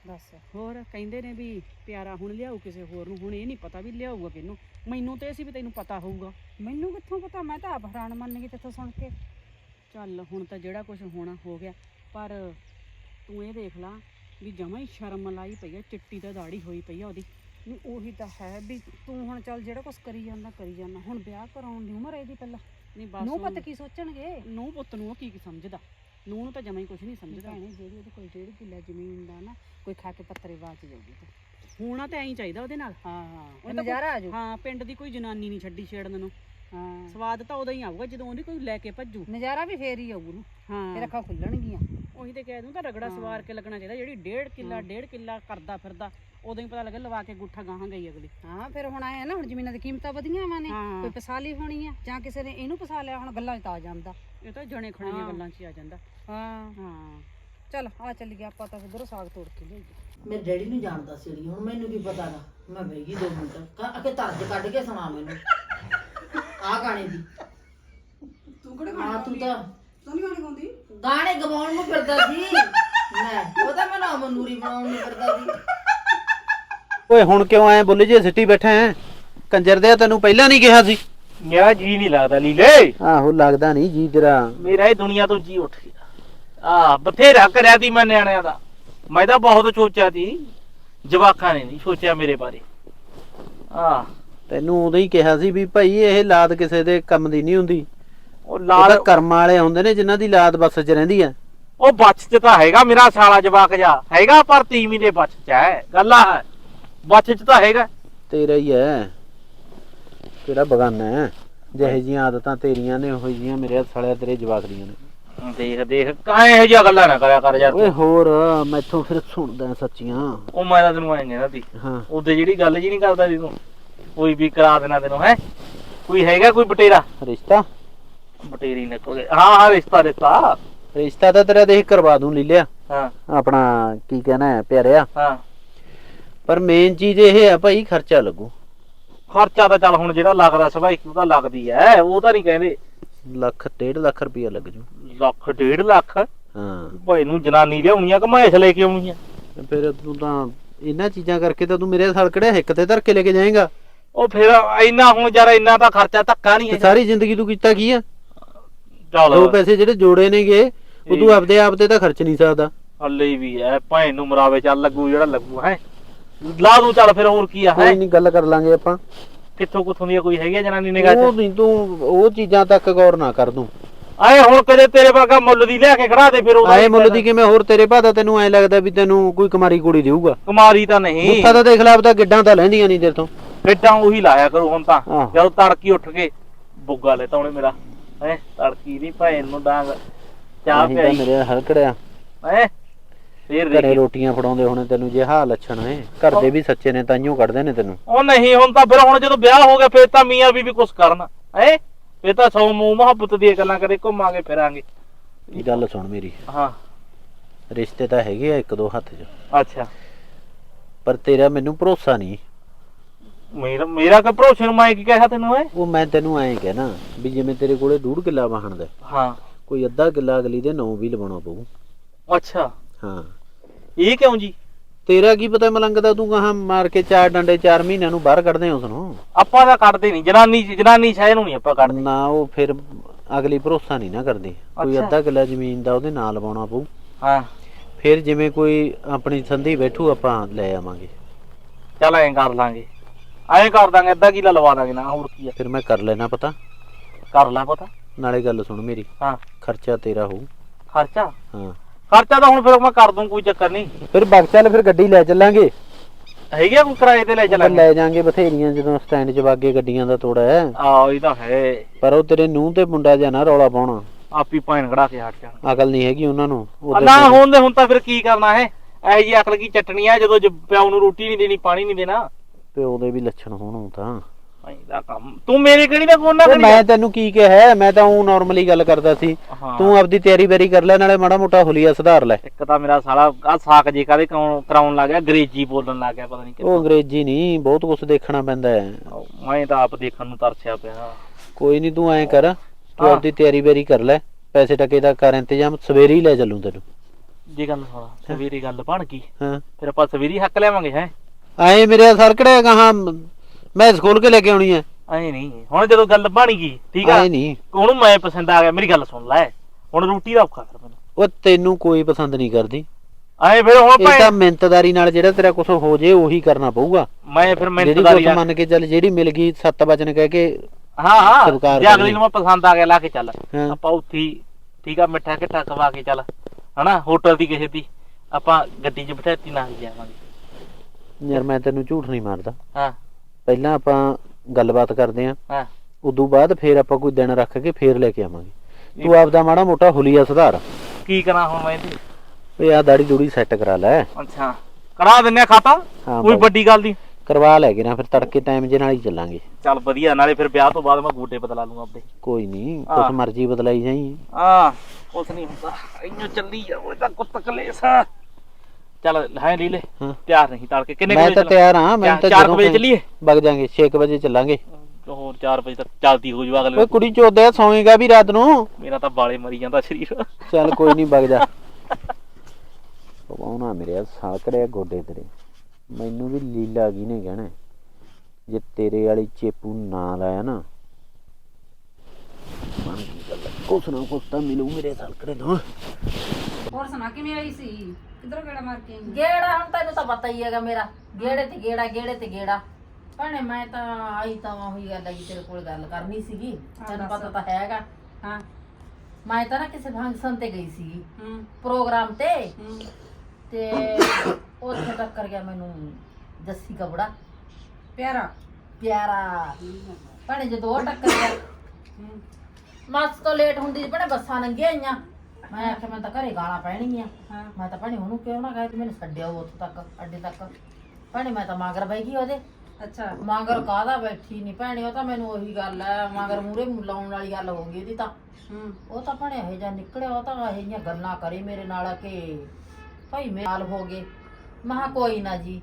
ਦੱਸ ਹੋਰ ਕਹਿੰਦੇ ਨੇ ਵੀ ਪਿਆਰਾ ਹੁਣ ਲਿਆਉ ਕਿਸੇ ਹੋਰ ਨੂੰ ਹੁਣ ਇਹ ਨਹੀਂ ਪਤਾ ਵੀ ਲਿਆਊਗਾ ਕਿਹਨੂੰ। ਮੈਨੂੰ ਤੇ ਸੀ ਵੀ ਤੈਨੂੰ ਪਤਾ ਹੋਊਗਾ। ਮੈਨੂੰ ਕਿੱਥੋਂ ਪਤਾ? ਮੈਂ ਤਾਂ ਆਪ ਹੈਰਾਨ ਮੰਨ ਗਈ ਤੇਥੋਂ ਸੁਣ ਕੇ। ਚੱਲ ਹੁਣ ਤਾਂ ਜਿਹੜਾ ਕੁਝ ਹੋਣਾ ਹੋ ਗਿਆ ਪਰ ਤੂੰ ਇਹ ਦੇਖ ਲਾ ਵੀ ਜਮਾਂ ਹੀ ਸ਼ਰਮ ਲਾਈ ਪਈ ਆ ਚਿੱਟੀ ਤਾਂ ਦਾੜੀ ਹੋਈ ਪਈ ਆ ਉਹਦੀ। ਨਹੀਂ ਉਹੀ ਤਾਂ ਹੈ ਵੀ ਤੂੰ ਹੁਣ ਚੱਲ ਜਿਹੜਾ ਕੁਝ ਕਰੀ ਜਾਂਦਾ ਕਰੀ ਜਾਂਦਾ। ਹੁਣ ਵਿਆਹ ਕਰਾਉਣ ਦੀ ਉਮਰ ਇਹਦੀ ਪਹਿਲਾਂ। ਨਹੀਂ ਬਸ ਨੂੰ ਪਤ ਕੀ ਸੋਚਣਗੇ? ਨੂੰ ਪੁੱਤ ਨੂੰ ਉਹ ਕੀ ਕੀ ਸਮਝਦਾ? ਨੂੰ ਨੂੰ ਤਾਂ ਜਮਾਂ ਹੀ ਕੁਝ ਨਹੀਂ ਸਮਝਦਾ। ਭੈਣੇ ਜਿਹੜੀ ਉਹਦੇ ਕੋਲ ਡੇਢ ਕਿੱਲਾ ਜ਼ਮੀਨ ਦਾ ਨਾ ਕੋਈ ਖਾ ਕੇ ਪੱਤਰੇ ਬਾਚ ਜਾਊਗੀ ਤੇ। ਹੋਣਾ ਤਾਂ ਐਂ ਹੀ ਚਾਹੀਦਾ ਉਹਦੇ ਨਾਲ। ਹਾਂ ਹਾਂ। ਨਜ਼ਾਰਾ ਆ ਹਾਂ ਪਿੰਡ ਦੀ ਕੋਈ ਜਨਾਨੀ ਨਹੀਂ ਛੱਡੀ ਛੇੜਨ ਨੂੰ। ਹਾਂ। ਸਵਾਦ ਤਾਂ ਉਦੋਂ ਹੀ ਆਊਗਾ ਜਦੋਂ ਉਹਦੀ ਕੋਈ ਲੈ ਕੇ ਭੱਜੂ। ਨਜ਼ਾਰਾ ਵੀ ਫੇਰ ਹੀ ਆਊ ਨੂੰ ਹਾਂ। ਫਿਰ ਅੱਖਾਂ ਖੁੱਲਣਗੀਆਂ। ਉਹੀ ਤੇ ਕਹਿ ਦੂੰ ਤਾਂ ਰਗੜਾ ਸਵਾਰ ਕੇ ਲੱਗਣਾ ਚਾਹੀਦਾ ਜਿਹੜੀ ਡੇਢ ਕਿੱਲਾ ਡੇਢ ਕਿੱਲਾ ਕਰਦਾ ਫਿਰਦਾ ਉਦੋਂ ਹੀ ਪਤਾ ਲੱਗੇ ਲਵਾ ਕੇ ਗੁੱਠਾ ਗਾਹਾਂ ਗਈ ਅਗਲੀ। ਹਾਂ ਫਿਰ ਹੁਣ ਆਏ ਆ ਨਾ ਹੁਣ ਜ਼ਮੀਨਾਂ ਦੀ ਕੀਮਤਾਂ ਵਧੀਆਂ ਆਵਾਂ ਨੇ। ਹਾਂ। ਕੋਈ ਪਸਾਲੀ ਹੋਣੀ ਆ ਜਾਂ ਕਿਸੇ ਨੇ ਇਹਨੂੰ ਪਸਾ ਲਿਆ ਹੁਣ ਗੱਲਾਂ 'ਚ ਤਾਂ ਆ ਜਾਂਦਾ। ਇਹ ਤਾਂ ਜਣੇ ਖਣੇ ਦੀਆਂ ਹਾਂ। ਗੱਲਾਂ 'ਚ ਹੀ ਆ ਜਾਂਦਾ। ਹਾਂ। ਹਾਂ। ਚੱਲ ਆ ਚੱਲ ਗਿਆ ਆਪਾਂ ਤਾਂ ਉਧਰੋਂ ਸਾਗ ਤੋੜ ਕੇ ਲਿਆਈਏ। ਮੇਰੇ ਡੈਡੀ ਨੂੰ ਜਾਣਦਾ ਸੀ ਅੜੀ ਹੁਣ ਮੈਨੂੰ ਕੀ ਪਤਾ ਗਾ? ਮੈਂ ਬਹਿ ਗਈ 2 ਮਿੰਟ। ਕ- ਅਕੇ ਤਰਜ ਕੱਢ ਕੇ ਸੁਣਾ ਮੈਨੂੰ। ਆ ਗਾਣੇ ਦੀ। ਤੂੰ ਕਿਹੜੇ ਹਾਂ ਤੂੰ ਤਾਂ ਤੂੰ ਨਹੀਂ ਗਾਣੇ ਗਾਉਂਦੀ? ਗਾਣੇ ਗਵਾਉਣ ਨੂੰ ਫਿਰਦਾ ਸੀ। ਲੈ ਉਹ ਤਾਂ ਮੈਂ ਨਾ ਮਨੂਰੀ ਬਣਾਉਣ ਨੂੰ ਫਿਰਦਾ ਸੀ। ਓਏ ਹੁਣ ਕਿਉਂ ਐ ਬੁੱਲੇ ਜੇ ਸਿੱਟੀ ਬੈਠਾ ਐ? ਕੰਜਰ ਦੇ ਤੈਨੂੰ ਪਹਿਲਾਂ ਨਹੀਂ ਕਿਹਾ ਸੀ। ਮੇਰਾ ਜੀ ਨਹੀਂ ਲੱਗਦਾ ਲੀਲੇ। ਆਹੋ ਲੱਗਦਾ ਨਹੀਂ ਜੀ ਤੇਰਾ। ਮੇਰਾ ਇਹ ਦੁਨੀਆ ਤੋਂ ਜੀ ਉੱਠ ਗਿਆ। ਆ ਬਥੇਰਾ ਕਰਿਆ ਤੀ ਮੈਂ ਨਿਆਣਿਆਂ ਦਾ। ਮੈਂ ਤਾਂ ਬਹੁਤ ਸੋਚਿਆ ਤੀ ਜਵਾਕਾਂ ਨੇ ਨਹੀਂ ਸੋਚਿਆ ਮੇਰੇ ਬਾਰੇ। ਆ ਤੈਨੂੰ ਉਦੋਂ ਹੀ ਕਿਹਾ ਸੀ ਵੀ ਭਾਈ ਇਹ ਲਾਦ ਕਿਸੇ ਦੇ ਕੰਮ ਦੀ ਨਹੀਂ ਹੁੰਦੀ। ਉਹ ਤਾਂ ਕਰਮ ਵਾਲੇ ਹੁੰਦੇ ਨੇ ਜਿਨ੍ਹਾਂ ਦੀ ਲਾਦ ਬੱਸ 'ਚ ਰਹਿੰਦੀ ਆ। ਉਹ ਬੱਚ ਚ ਤਾਂ ਹੈਗਾ ਮੇਰਾ ਸਾਲਾ ਜਵਾਕ ਜਾ ਹੈਗਾ ਪਰ ਤੀਵੀਂ ਦੇ ਬੱਚ ਚ ਹੈ। ਗੱਲ ਆ ਹੈ। ਬੱਚ ਚ ਤਾਂ ਹੈਗਾ। ਤੇਰਾ ਹੀ ਐ ਤੇਰਾ ਬਗਾਨਾ ਹੈ? ਜਿਹੇ ਜੀਆਂ ਆਦਤਾਂ ਤੇਰੀਆਂ ਨੇ ਉਹੀ ਜੀਆਂ ਮੇਰੇ ਸਾਲਿਆ ਤੇਰੇ ਜਵਾਕ ਦੀਆਂ ਨੇ। ਦੇਖ ਦੇਖ ਕਾਹ ਇਹੋ ਜਿਹੀਆਂ ਗੱਲਾਂ ਨਾ ਕਰਿਆ ਕਰ ਯਾਰ ਓਏ ਹੋਰ ਮੈਥੋਂ ਫਿਰ ਸੁਣਦਾ ਸੱਚੀਆਂ। ਉਹ ਮੈਂ ਤਾਂ ਤੈਨੂੰ ਆਏਂਗੇ ਨਾ ਤੀ ਹਾਂ। ਉਹਦੇ ਜਿਹੜੀ ਗੱਲ ਜੀ ਨਹੀਂ ਕਰਦਾ ਸੀ ਤੂੰ ਕੋਈ ਵੀ ਕਰਾ ਦੇਣਾ ਤੈਨੂੰ ਹੈ? ਕੋਈ ਹੈਗਾ ਕੋਈ ਬਟੇਰਾ? ਰਿਸ਼ਤਾ? ਬਟੇਰੀ ਨਿਕਲ ਗਏ ਹਾਂ ਹਾਂ ਰਿਸ਼ਤਾ ਰਿਸ਼ਤਾ। ਰਿਸ਼ਤਾ ਤਾਂ ਤੇਰਾ ਦੇਖ ਕਰਵਾ ਦੂੰ ਲੈ ਲਿਆ ਹਾਂ। ਆਪਣਾ ਕੀ ਕਹਿਣਾ ਹੈ ਪਿਆਰਿਆ। ਹਾਂ। ਪਰ ਮੇਨ ਚੀਜ਼ ਇਹ ਹੈ ਭਾਈ ਖਰਚਾ ਲੱਗੂ। ਖਰਚਾ ਤਾਂ ਚੱਲ ਹੁਣ ਜਿਹੜਾ ਲੱਗਦਾ ਸਭਾਈ ਉਹ ਤਾਂ ਲੱਗਦੀ ਐ ਉਹ ਤਾਂ ਨਹੀਂ ਕਹਿੰਦੇ। ਲੱਖ ਡੇਢ ਲੱਖ ਰੁਪਇਆ ਲੱਗ ਜੂ। ਲੱਖ ਡੇਢ ਲੱਖ? ਹਾਂ। ਭਾਈ ਨੂੰ ਜਨਾਨੀ ਲਿਆਉਣੀ ਆ ਕਿ ਮੈਸ ਲੈ ਕੇ ਆਉਣੀ ਆ? ਤੇ ਫਿਰ ਤੂੰ ਤਾਂ ਇਹਨਾਂ ਚੀਜ਼ਾਂ ਕਰਕੇ ਤਾਂ ਤੂੰ ਮੇਰੇ ਸਾਲ ਕਿਹੜਾ ਹਿੱਕ ਤੇ ਧਰ ਕੇ ਲੈ ਕੇ ਜਾਏਗਾ। ਉਹ ਫਿਰ ਇੰਨਾ ਹੁਣ ਯਾਰ ਇੰਨਾ ਤਾਂ ਖਰਚਾ ਧੱਕਾ ਨਹੀਂ ਹੈ ਸਾਰੀ ਜ਼ਿੰਦਗੀ ਤੂੰ ਕੀਤਾ ਕੀ ਆ? ਚੱਲ। ਦੋ ਪੈਸੇ ਜਿਹੜੇ ਜੋੜੇ ਨੇਗੇ ਉਹ ਤੂੰ ਆਪਦੇ ਆਪ ਤੇ ਤਾਂ ਖਰਚ ਨਹੀਂ ਸਕਦਾ। ਹੱਲੇ ਵੀ ਐ ਭੈਣ ਨੂੰ ਮਰਾਵੇ ਚੱਲ ਲੱਗੂ ਜਿਹੜਾ ਲੱਗੂ ਹੈ? ਲਾ ਦੂੰ ਚੱਲ ਫਿਰ ਹੋਰ ਕੀ ਆ ਹੈ? ਕੋਈ ਨਹੀਂ ਗੱਲ ਕਰ ਲਾਂਗੇ ਆਪਾਂ। ਕਿੱਥੋਂ ਕੁੱਥੋਂ ਦੀ ਕੋਈ ਹੈਗੀ ਆ ਜਨਾਨੀ ਨਿਗਾਹ ਉਹ ਚ ਨਹੀਂ ਤੂੰ ਉਹ ਚੀਜ਼ਾਂ ਤੱਕ ਗੌਰ ਨਾ ਕਰ ਦੂੰ ਆਏ ਹੁਣ ਕਦੇ ਤੇਰੇ ਵਰਗਾ ਮੁੱਲ ਦੀ ਲਿਆ ਕੇ ਖੜਾ ਦੇ ਫਿਰ ਉਹਦਾ ਆਏ ਮੁੱਲ? ਦੀ ਕਿਵੇਂ ਹੋਰ ਤੇਰੇ ਭਾਦਾ ਤੈਨੂੰ ਐ ਲੱਗਦਾ ਵੀ ਤੈਨੂੰ ਕੋਈ ਕੁਮਾਰੀ ਕੁੜੀ ਦੇਊਗਾ। ਕੁਮਾਰੀ ਤਾਂ ਨਹੀਂ। ਮੁੱਠਾ ਤਾਂ ਦੇਖ ਲੈ ਆਪਦਾ ਗਿੱਡਾਂ ਤਾਂ ਲੈਂਦੀਆਂ ਨਹੀਂ ਤੇਰੇ ਤੋਂ। ਬੇਟਾ ਉਹੀ ਲਾਇਆ ਕਰੂ ਹੁਣ ਤਾਂ। ਆਹ। ਜਦੋਂ ਤੜਕੀ ਉੱਠ ਕੇ ਬੁੱਗਾ ਲੈਤਾ ਉਹਨੇ ਮੇਰਾ ਹੈ? ਤੜਕੀ ਦੀ ਭੈਣ ਨੂੰ ਡਾਂਗ। ਚਾਹ ਨਹੀਂ ਤਾਂ ਪਿਆਈ। ਮੇਰੇ ਹਲਕੜਿਆ। ਹੈ? ਫੇਰ ਘਰੇ ਦੇਖੀ। ਰੋਟੀਆਂ ਫੜਾਉਂਦੇ ਹੋਣੇ ਤੈਨੂੰ ਜੇ ਹਾਲ ਲੱਛਣ ਹੈ ਘਰ ਦੇ ਵੀ ਸੱਚੇ ਨੇ ਤਾਈਓ ਕੱਢਦੇ ਨੇ ਤੈਨੂੰ। ਉਹ ਨਹੀਂ ਹੁਣ ਤਾਂ ਫਿਰ ਹੁਣ ਜਦੋਂ ਵਿਆਹ ਹੋ ਗਿਆ ਫੇਰ ਤਾਂ ਮੀਆਂ ਬੀਬੀ ਕੁਛ ਕਰਨ। ਹੈ? ਫੇਰ ਤਾਂ ਸੌ ਮੂੰਹ ਮੁਹੱਬਤ ਦੀਆਂ ਗੱਲਾਂ ਕਰੇ ਘੁੰਮਾਂਗੇ ਫਿਰਾਂਗੇ। ਗੱਲ ਸੁਣ ਮੇਰੀ। ਹਾਂ। ਰਿਸ਼ਤੇ ਤਾਂ ਹੈਗੇ ਆ ਇੱਕ ਦੋ ਹੱਥ 'ਚ। ਅੱਛਾ। ਪਰ ਤੇਰਾ ਮੈਨੂੰ ਭਰੋਸਾ ਨਹੀਂ। ਮੇਰਾ ਮੇਰਾ ਕਿ ਭਰੋਸੇ ਨੂੰ ਮੈਂ ਕੀ ਕਹਿਆ ਤੈਨੂੰ ਏ ਉਹ ਮੈਂ ਤੈਨੂੰ ਐਂ ਕਹਿਣਾ ਵੀ ਜਿਵੇਂ ਤੇਰੇ ਕੋਲੇ ਡੂਢ ਕਿੱਲਾ ਵਾਹਣ ਦਾ ਹਾਂ। ਕੋਈ ਅੱਧਾ ਕਿੱਲਾ ਅਗਲੀ ਦੇ ਨਾਂ ਵੀ ਲਵਾਉਣਾ ਪਊ। ਅੱਛਾ। ਹਾਂ। ਇਹ ਕਿਉਂ ਜੀ? ਤੇਰਾ ਕੀ ਪਤਾ ਮਲੰਗ ਦਾ ਤੂੰ ਕਹਾਂ ਮਾਰ ਕੇ ਚਾਰ ਡੰਡੇ ਚਾਰ ਮਹੀਨਿਆਂ ਨੂੰ ਬਾਹਰ ਕੱਢਦੇ ਉਸ ਨੂੰ? ਆਪਾਂ ਤਾਂ ਕੱਢਦੇ ਨਹੀਂ ਜਨਾਨੀ ਜਨਾਨੀ ਸ਼ਾਇ ਨੂੰ ਨਹੀਂ ਆਪਾਂ ਕੱਢਦੇ। ਨਾ ਉਹ ਫਿਰ ਅਗਲੀ ਭਰੋਸਾ ਨਹੀਂ ਨਾ ਕਰਦੀ। ਕੋਈ। ਅੱਧਾ ਕਿੱਲਾ ਜ਼ਮੀਨ ਦਾ ਉਹਦੇ ਨਾਂ ਲਵਾਉਣਾ ਪਊ। ਹਾਂ। ਫਿਰ ਜਿਵੇਂ ਕੋਈ ਆਪਣੀ ਸੰਧੀ ਬੈਠੂ ਆਪਾਂ ਲੈ ਆਵਾਂਗੇ। ਚੱਲ ਐਂ ਕਰ ਲਾਂਗੇ। ਐਂ ਕਰ ਦਾਂਗੇ ਅੱਧਾ ਕਿਲਾ ਲਵਾ ਦਾਂਗੇ ਨਾ ਹੋਰ ਕੀ ਆ। ਫਿਰ ਮੈਂ ਕਰ ਲੈਣਾ ਪਤਾ। ਕਰ ਲੈ ਪਤਾ। ਨਾਲੇ ਗੱਲ ਸੁਣ ਮੇਰੀ। ਹਾਂ। ਖਰਚਾ ਤੇਰਾ ਹੋਊ। ਖਰਚਾ? ਹਾਂ। ਖਰਚਾ ਤਾਂ ਹੁਣ ਫਿਰ ਮੈਂ ਕਰ ਦੂੰ ਕੋਈ ਚੱਕਰ ਨਹੀਂ। ਫਿਰ ਬਗ ਚੱਲ ਫਿਰ ਗੱਡੀ ਲੈ ਚੱਲਾਂਗੇ। ਹੈਗੀ ਆ ਕੋਈ ਕਿਰਾਏ ਤੇ ਲੈ ਚੱਲਾਂਗੇ? ਲੈ ਜਾਾਂਗੇ ਬਥੇਰੀਆਂ ਜਦੋਂ ਸਟੈਂਡ 'ਚ ਵਾਗੇ ਗੱਡੀਆਂ ਦਾ ਤੋੜਾ ਹੈ। ਆਹ ਇਹ ਤਾਂ ਹੈ। ਪਰ ਉਹ ਤੇਰੇ ਨੂੰਹ ਤੇ ਮੁੰਡਾ ਜਿਹਾ ਨਾ ਰੌਲਾ ਪਾਉਣਾ। ਆਪੀ ਭੈਣ ਖੜਾ ਕੇ ਹਟ ਜਾਣ। ਅਕਲ ਨਹੀਂ ਹੈਗੀ ਉਹਨਾਂ ਨੂੰ। ਉਹਦੇ ਨਾ ਹੁਣ ਦੇ ਹੁਣ ਤਾਂ ਫਿਰ ਕੀ ਕਰਨਾ ਹੈ? ਐ ਜੀ ਅਕਲ ਕੀ ਚਟਣੀ ਆ ਜਦੋਂ ਜ- ਪਿਓ ਨੂੰ ਰੋਟੀ ਨਹੀਂ ਦੇਣੀ ਪਾਣੀ ਨਹੀਂ ਦੇਣਾ। ਪਿਓ ਦੇ ਵੀ ਲੱਛਣ ਹੋਣ ਉਹ ਤਾਂ। ਐਂਦਾ ਕੰਮ। ਤੂੰ ਮੇਰੇ ਕਿਹੜੀ ਦਾ ਕੋਨਾ ਤੇ ਕਰੀ ਮੈਂ ਤੈਨੂੰ ਕੀ ਕਿਹਾ ਹੈ? ਮੈਂ ਤਾਂ ਉਹ ਨਾਰਮਲੀ ਗੱਲ ਕਰਦਾ ਸੀ। ਹਾਂ। ਤੂੰ ਆਪਦੀ ਤਿਆਰੀ ਬੈਰੀ ਕਰ ਲੈ ਨਾਲੇ ਮਾੜਾ ਮੋਟਾ ਹੁਲੀਆ ਸੁਧਾਰ ਲੈ। ਇੱਕ ਤਾਂ ਮੇਰਾ ਸਾਲਾ ਆ ਸਾਕ ਜੇ ਕਾਦੇ ਕਰਾਉਣ ਲੱਗ ਗਿਆ ਅੰਗਰੇਜ਼ੀ ਬੋਲਣ ਲੱਗ ਗਿਆ ਪਤਾ ਨਹੀਂ ਉਹ ਅੰਗਰੇਜ਼ੀ ਨਹੀਂ ਬਹੁਤ ਕੁਝ ਦੇਖਣਾ ਪੈਂਦਾ ਹੈ। ਕਿੱਥੋਂ ਮੈਂ ਤਾਂ ਆਪ ਦੇਖਣ ਨੂੰ ਤਰਸਿਆ ਪਿਆ। ਕੋਈ ਨਹੀਂ ਤੂੰ ਐਂ ਕਰ ਤੂੰ ਹਾਂ। ਆਪਦੀ ਤਿਆਰੀ ਬੈਰੀ ਕਰ ਲੈ ਪੈਸੇ ਟਕੇ ਦਾ ਕਰ ਇੰਤਜ਼ਾਮ ਸਵੇਰੇ ਹੀ ਲੈ ਚੱਲੂ ਤੈਨੂੰ। ਜੇ ਗੱਲ ਸੁਣਾ ਸਵੇਰੀ ਗੱਲ ਬਣ ਗਈ ਹਾਂ। ਫਿਰ ਆਪਾਂ ਸਵੇਰੀ ਹੱਕ ਲਿਆਵਾਂਗੇ ਹੈ? ਐਂ ਮੇਰੇ ਸਰ ਕਿਹੜਾ ਕਹਾ ਮੈਂ ਸਕੂਲ ਕੇ ਲੈ ਕੇ ਆਉਣੀ ਹੈ ਐ ਨਹੀਂ ਹੁਣ ਜਦੋਂ ਗੱਲ ਬਣ ਗਈ ਠੀਕ ਆ? ਐ ਨਹੀਂ। ਉਹਨੂੰ ਮੈਂ ਪਸੰਦ ਆ ਗਿਆ ਮੇਰੀ ਗੱਲ ਸੁਣ ਲੈ। ਹੁਣ ਰੋਟੀ ਦਾ ਔਖਾ ਕਰ ਮੈਨੂੰ। ਉਹ ਤੈਨੂੰ ਕੋਈ ਪਸੰਦ ਨਹੀਂ ਕਰਦੀ। ਐ ਫਿਰ ਹੁਣ ਇਹ ਤਾਂ ਮਿਹਨਤਦਾਰੀ ਨਾਲ ਜਿਹੜਾ ਤੇਰਾ ਕੁਝ ਹੋ ਜੇ ਉਹੀ ਕਰਨਾ ਪਊਗਾ। ਮੈਂ ਫਿਰ ਜਿਹੜੀ ਮਿਹਨਤਦਾਰੀ ਕੁਝ ਮੰਨ ਕੇ ਚੱਲ ਜਿਹੜੀ ਮਿਲ ਗਈ ਸੱਤ ਵਚਨ ਕਹਿ ਕੇ ਹਾਂ ਹਾਂ। ਸਵੀਕਾਰ ਜੇ ਅਗਲੀ। ਨੂੰ ਮੈਂ ਪਸੰਦ ਆ ਗਿਆ ਲਾ ਕੇ ਚੱਲ। ਹਾਂ। ਆਪਾਂ ਉੱਥੇ ਹੀ, ਠੀਕ ਆ ਮਿੱਠਾ ਘਿੱਠਾ ਖਵਾ ਕੇ ਚੱਲ। ਹਨਾ? ਹੋਟਲ ਦੀ ਕਿਸੇ ਦੀ। ਆਪਾਂ ਗੱਡੀ 'ਚ ਬਿਠਾਤੀ ਨਾਲ ਹੀ ਜਾਵਾਂਗੇ। ਯਾਰ ਮੈਂ ਤੈਨੂੰ ਝੂਠ ਨਹੀਂ ਮਾਰਦਾ। ਹਾਂ। ਪਹਿਲਾਂ ਆਪਾਂ ਗੱਲਬਾਤ ਕਰਦੇ ਆਂ। ਹਾਂ। ਉਦੋਂ ਬਾਅਦ ਫੇਰ ਆਪਾਂ ਕੋਈ ਦਿਨ ਰੱਖ ਕੇ ਫੇਰ ਲੈ ਕੇ ਆਵਾਂਗੇ। ਤੂੰ ਆਪਦਾ ਮਾੜਾ ਮੋਟਾ ਹੁਲੀਆ ਸੁਧਾਰ। ਕੀ ਕਰਾਂ ਹੁਣ ਮੈਂ ਇਹਦੀ? ਓਏ ਆ ਦਾੜੀ ਦੂੜੀ ਸੈੱਟ ਕਰਾ ਲੈ। ਅੱਛਾ। ਕਰਾ ਦਿੰਨੇ ਖਾਤਾ? ਹਾਂ ਕੋਈ। ਵੱਡੀ ਗੱਲ ਨਹੀਂ। ਕਰਵਾ ਲੈ ਕੇ ਨਾ ਫਿਰ ਤੜਕੇ ਟਾਈਮ ਜੇ ਨਾਲ ਹੀ ਚੱਲਾਂਗੇ। ਚੱਲ ਵਧੀਆ ਨਾਲੇ ਫਿਰ ਵਿਆਹ ਤੋਂ ਬਾਅਦ ਮੈਂ ਗੋਡੇ ਬਦਲਾ ਲੂੰਗਾ ਆਪਣੇ ਕੋਈ ਨਹੀਂ ਹਾਂ। ਕੁਛ ਮਰਜ਼ੀ ਬਦਲਾਈ ਜਾਈ। ਆ ਕੁਛ ਨਹੀਂ ਹੁੰਦਾ। ਇੰਨੋ ਚੱਲੀ ਜਾਓ ਇਹਦਾ ਕੁੱਤ ਕਲੇਸ ਚੱਲ ਹੈ ਲੀਲੇ ਹਾਂ। ਤਿਆਰ ਨਹੀਂ ਤੜਕੇ। ਕਿੰਨੇ ਕੁ ਮੈਂ ਤਾਂ? ਤਿਆਰ ਹਾਂ ਮੈਂ ਤਾਂ ਚਾਰ ਕੁ ਜਦੋਂ ਵਜੇ ਕਹੇ- ਚੱਲੀਏ? ਵਗ ਜਾਾਂਗੇ 6 ਵਜੇ ਚੱਲਾਂਗੇ। ਹੋਰ 4 ਵਜੇ ਤੱਕ ਚੱਲਦੀ ਹੋ ਜੂ ਅਗਲੇ ਓਏ ਕੁੜੀ ਚੋਦਿਆ ਸੌਏਗਾ ਵੀ ਰਾਤ ਨੂੰ। ਮੇਰਾ ਤਾਂ ਬਾਲੇ ਮਰੀ ਜਾਂਦਾ ਸਰੀਰ। ਚੱਲ ਕੋਈ ਨਹੀਂ ਵਗ ਜਾ। ਪਵਾਉਣਾ ਮੇਰੇ ਸਾਕੜਿਆ ਗੋਡੇ ਤੇਰੇ। ਮੈਨੂੰ ਵੀ ਲੀਲਾ ਕੀ ਨੇ ਕਹਿਣਾ ਹੈ। ਜੇ ਤੇਰੇ ਵਾਲੀ ਚੇਪੂ ਨਾ ਲਾਇਆ ਨਾ। ਗੱਲ ਕੁਛ ਨਾ ਕੁਛ ਤਾਂ ਮਿਲੂ ਮੇਰੇ ਸਾਕੜੇ ਤੋਂ। ਹੋਰ ਸੁਣਾ ਕਿਵੇਂ ਆਈ ਸੀ? ਕਿਧਰੋਂ ਕਿਹੜਾ ਮਾਰ ਕੇ ਆਈ ਗੇੜਾ ਹੁਣ ਤੈਨੂੰ ਤਾਂ ਪਤਾ ਹੀ ਹੈਗਾ ਮੇਰਾ। ਗੇੜੇ ਤੇ ਗੇੜਾ ਗੇੜੇ ਤੇ ਗੇੜਾ। ਭੈਣੇ ਮੈਂ ਤਾਂ ਆਈ ਤਾਂ ਉਹੀ ਗੱਲ ਹੈ ਤੇਰੇ ਕੋਲ ਗੱਲ ਕਰਨੀ ਸੀਗੀ। ਤੈਨੂੰ। ਪਤਾ ਤਾਂ ਹੈਗਾ। ਹਾਂ। ਮੈਂ ਤਾਂ ਨਾ ਕਿਸੇ ਫੰਕਸ਼ਨ ਤੇ ਗਈ ਸੀਗੀ। ਹੂੰ। ਪ੍ਰੋਗਰਾਮ ਤੇ। ਹੂੰ। ਤੇ ਉੱਥੇ ਟੱਕਰ ਗਿਆ ਮੈਨੂੰ ਜੱਸੀ ਕਬੜਾ ਪਿਆਰਾ। ਪਿਆਰਾ। ਭੈਣੇ ਜਦੋਂ ਉਹ ਟੱਕਰ ਗਿਆ ਹੂੰ। ਬੱਸ ਤੋਂ ਲੇਟ ਹੁੰਦੀ ਭੈਣੇ ਬੱਸਾਂ ਲੰਘੀਆਂ ਆਈਆਂ। ਮੈਂ ਆਖਿਆ ਮੈਂ ਤਾਂ ਘਰੇ ਗਾਲਾਂ ਪੈਣਗੀਆਂ। ਹਾਂ। ਮੈਂ ਤਾਂ ਭੈਣੇ ਉਹਨੂੰ ਕਿਉਂ ਨਾ ਕਹੇ ਤੇ ਮੈਨੂੰ ਛੱਡਿਆ ਉਹ ਉੱਥੇ ਤੱਕ ਅੱਡੇ ਤੱਕ। ਭੈਣੇ ਮੈਂ ਤਾਂ ਮਾਗਰ ਗਈ ਉਹਦੇ। ਅੱਛਾ। ਮਾਗਰ ਕਾਹਦਾ ਬੈਠੀ ਨਹੀਂ ਭੈਣੇ ਉਹ ਤਾਂ ਮੈਨੂੰ ਉਹੀ ਗੱਲ ਐ ਮਾਗਰ ਮੂਰੇ ਲਾਉਣ ਵਾਲੀ ਗੱਲ ਹੋ ਗਈ ਇਹਦੀ ਤਾਂ। ਹੂੰ। ਉਹ ਤਾਂ ਭੈਣੇ ਇਹ ਜਾਂ ਨਿਕਲਿਆ ਉਹ ਤਾਂ ਇਹ ਜਿਹੀਆਂ ਗੱਲਾਂ ਕਰੇ ਮੇਰੇ ਨਾਲ ਕਿ ਭਾਈ ਮੇਰੇ ਨਾਲ ਹੋ ਗਏ। ਮੈਂ ਕਿਹਾ ਕੋਈ ਨਾ ਜੀ।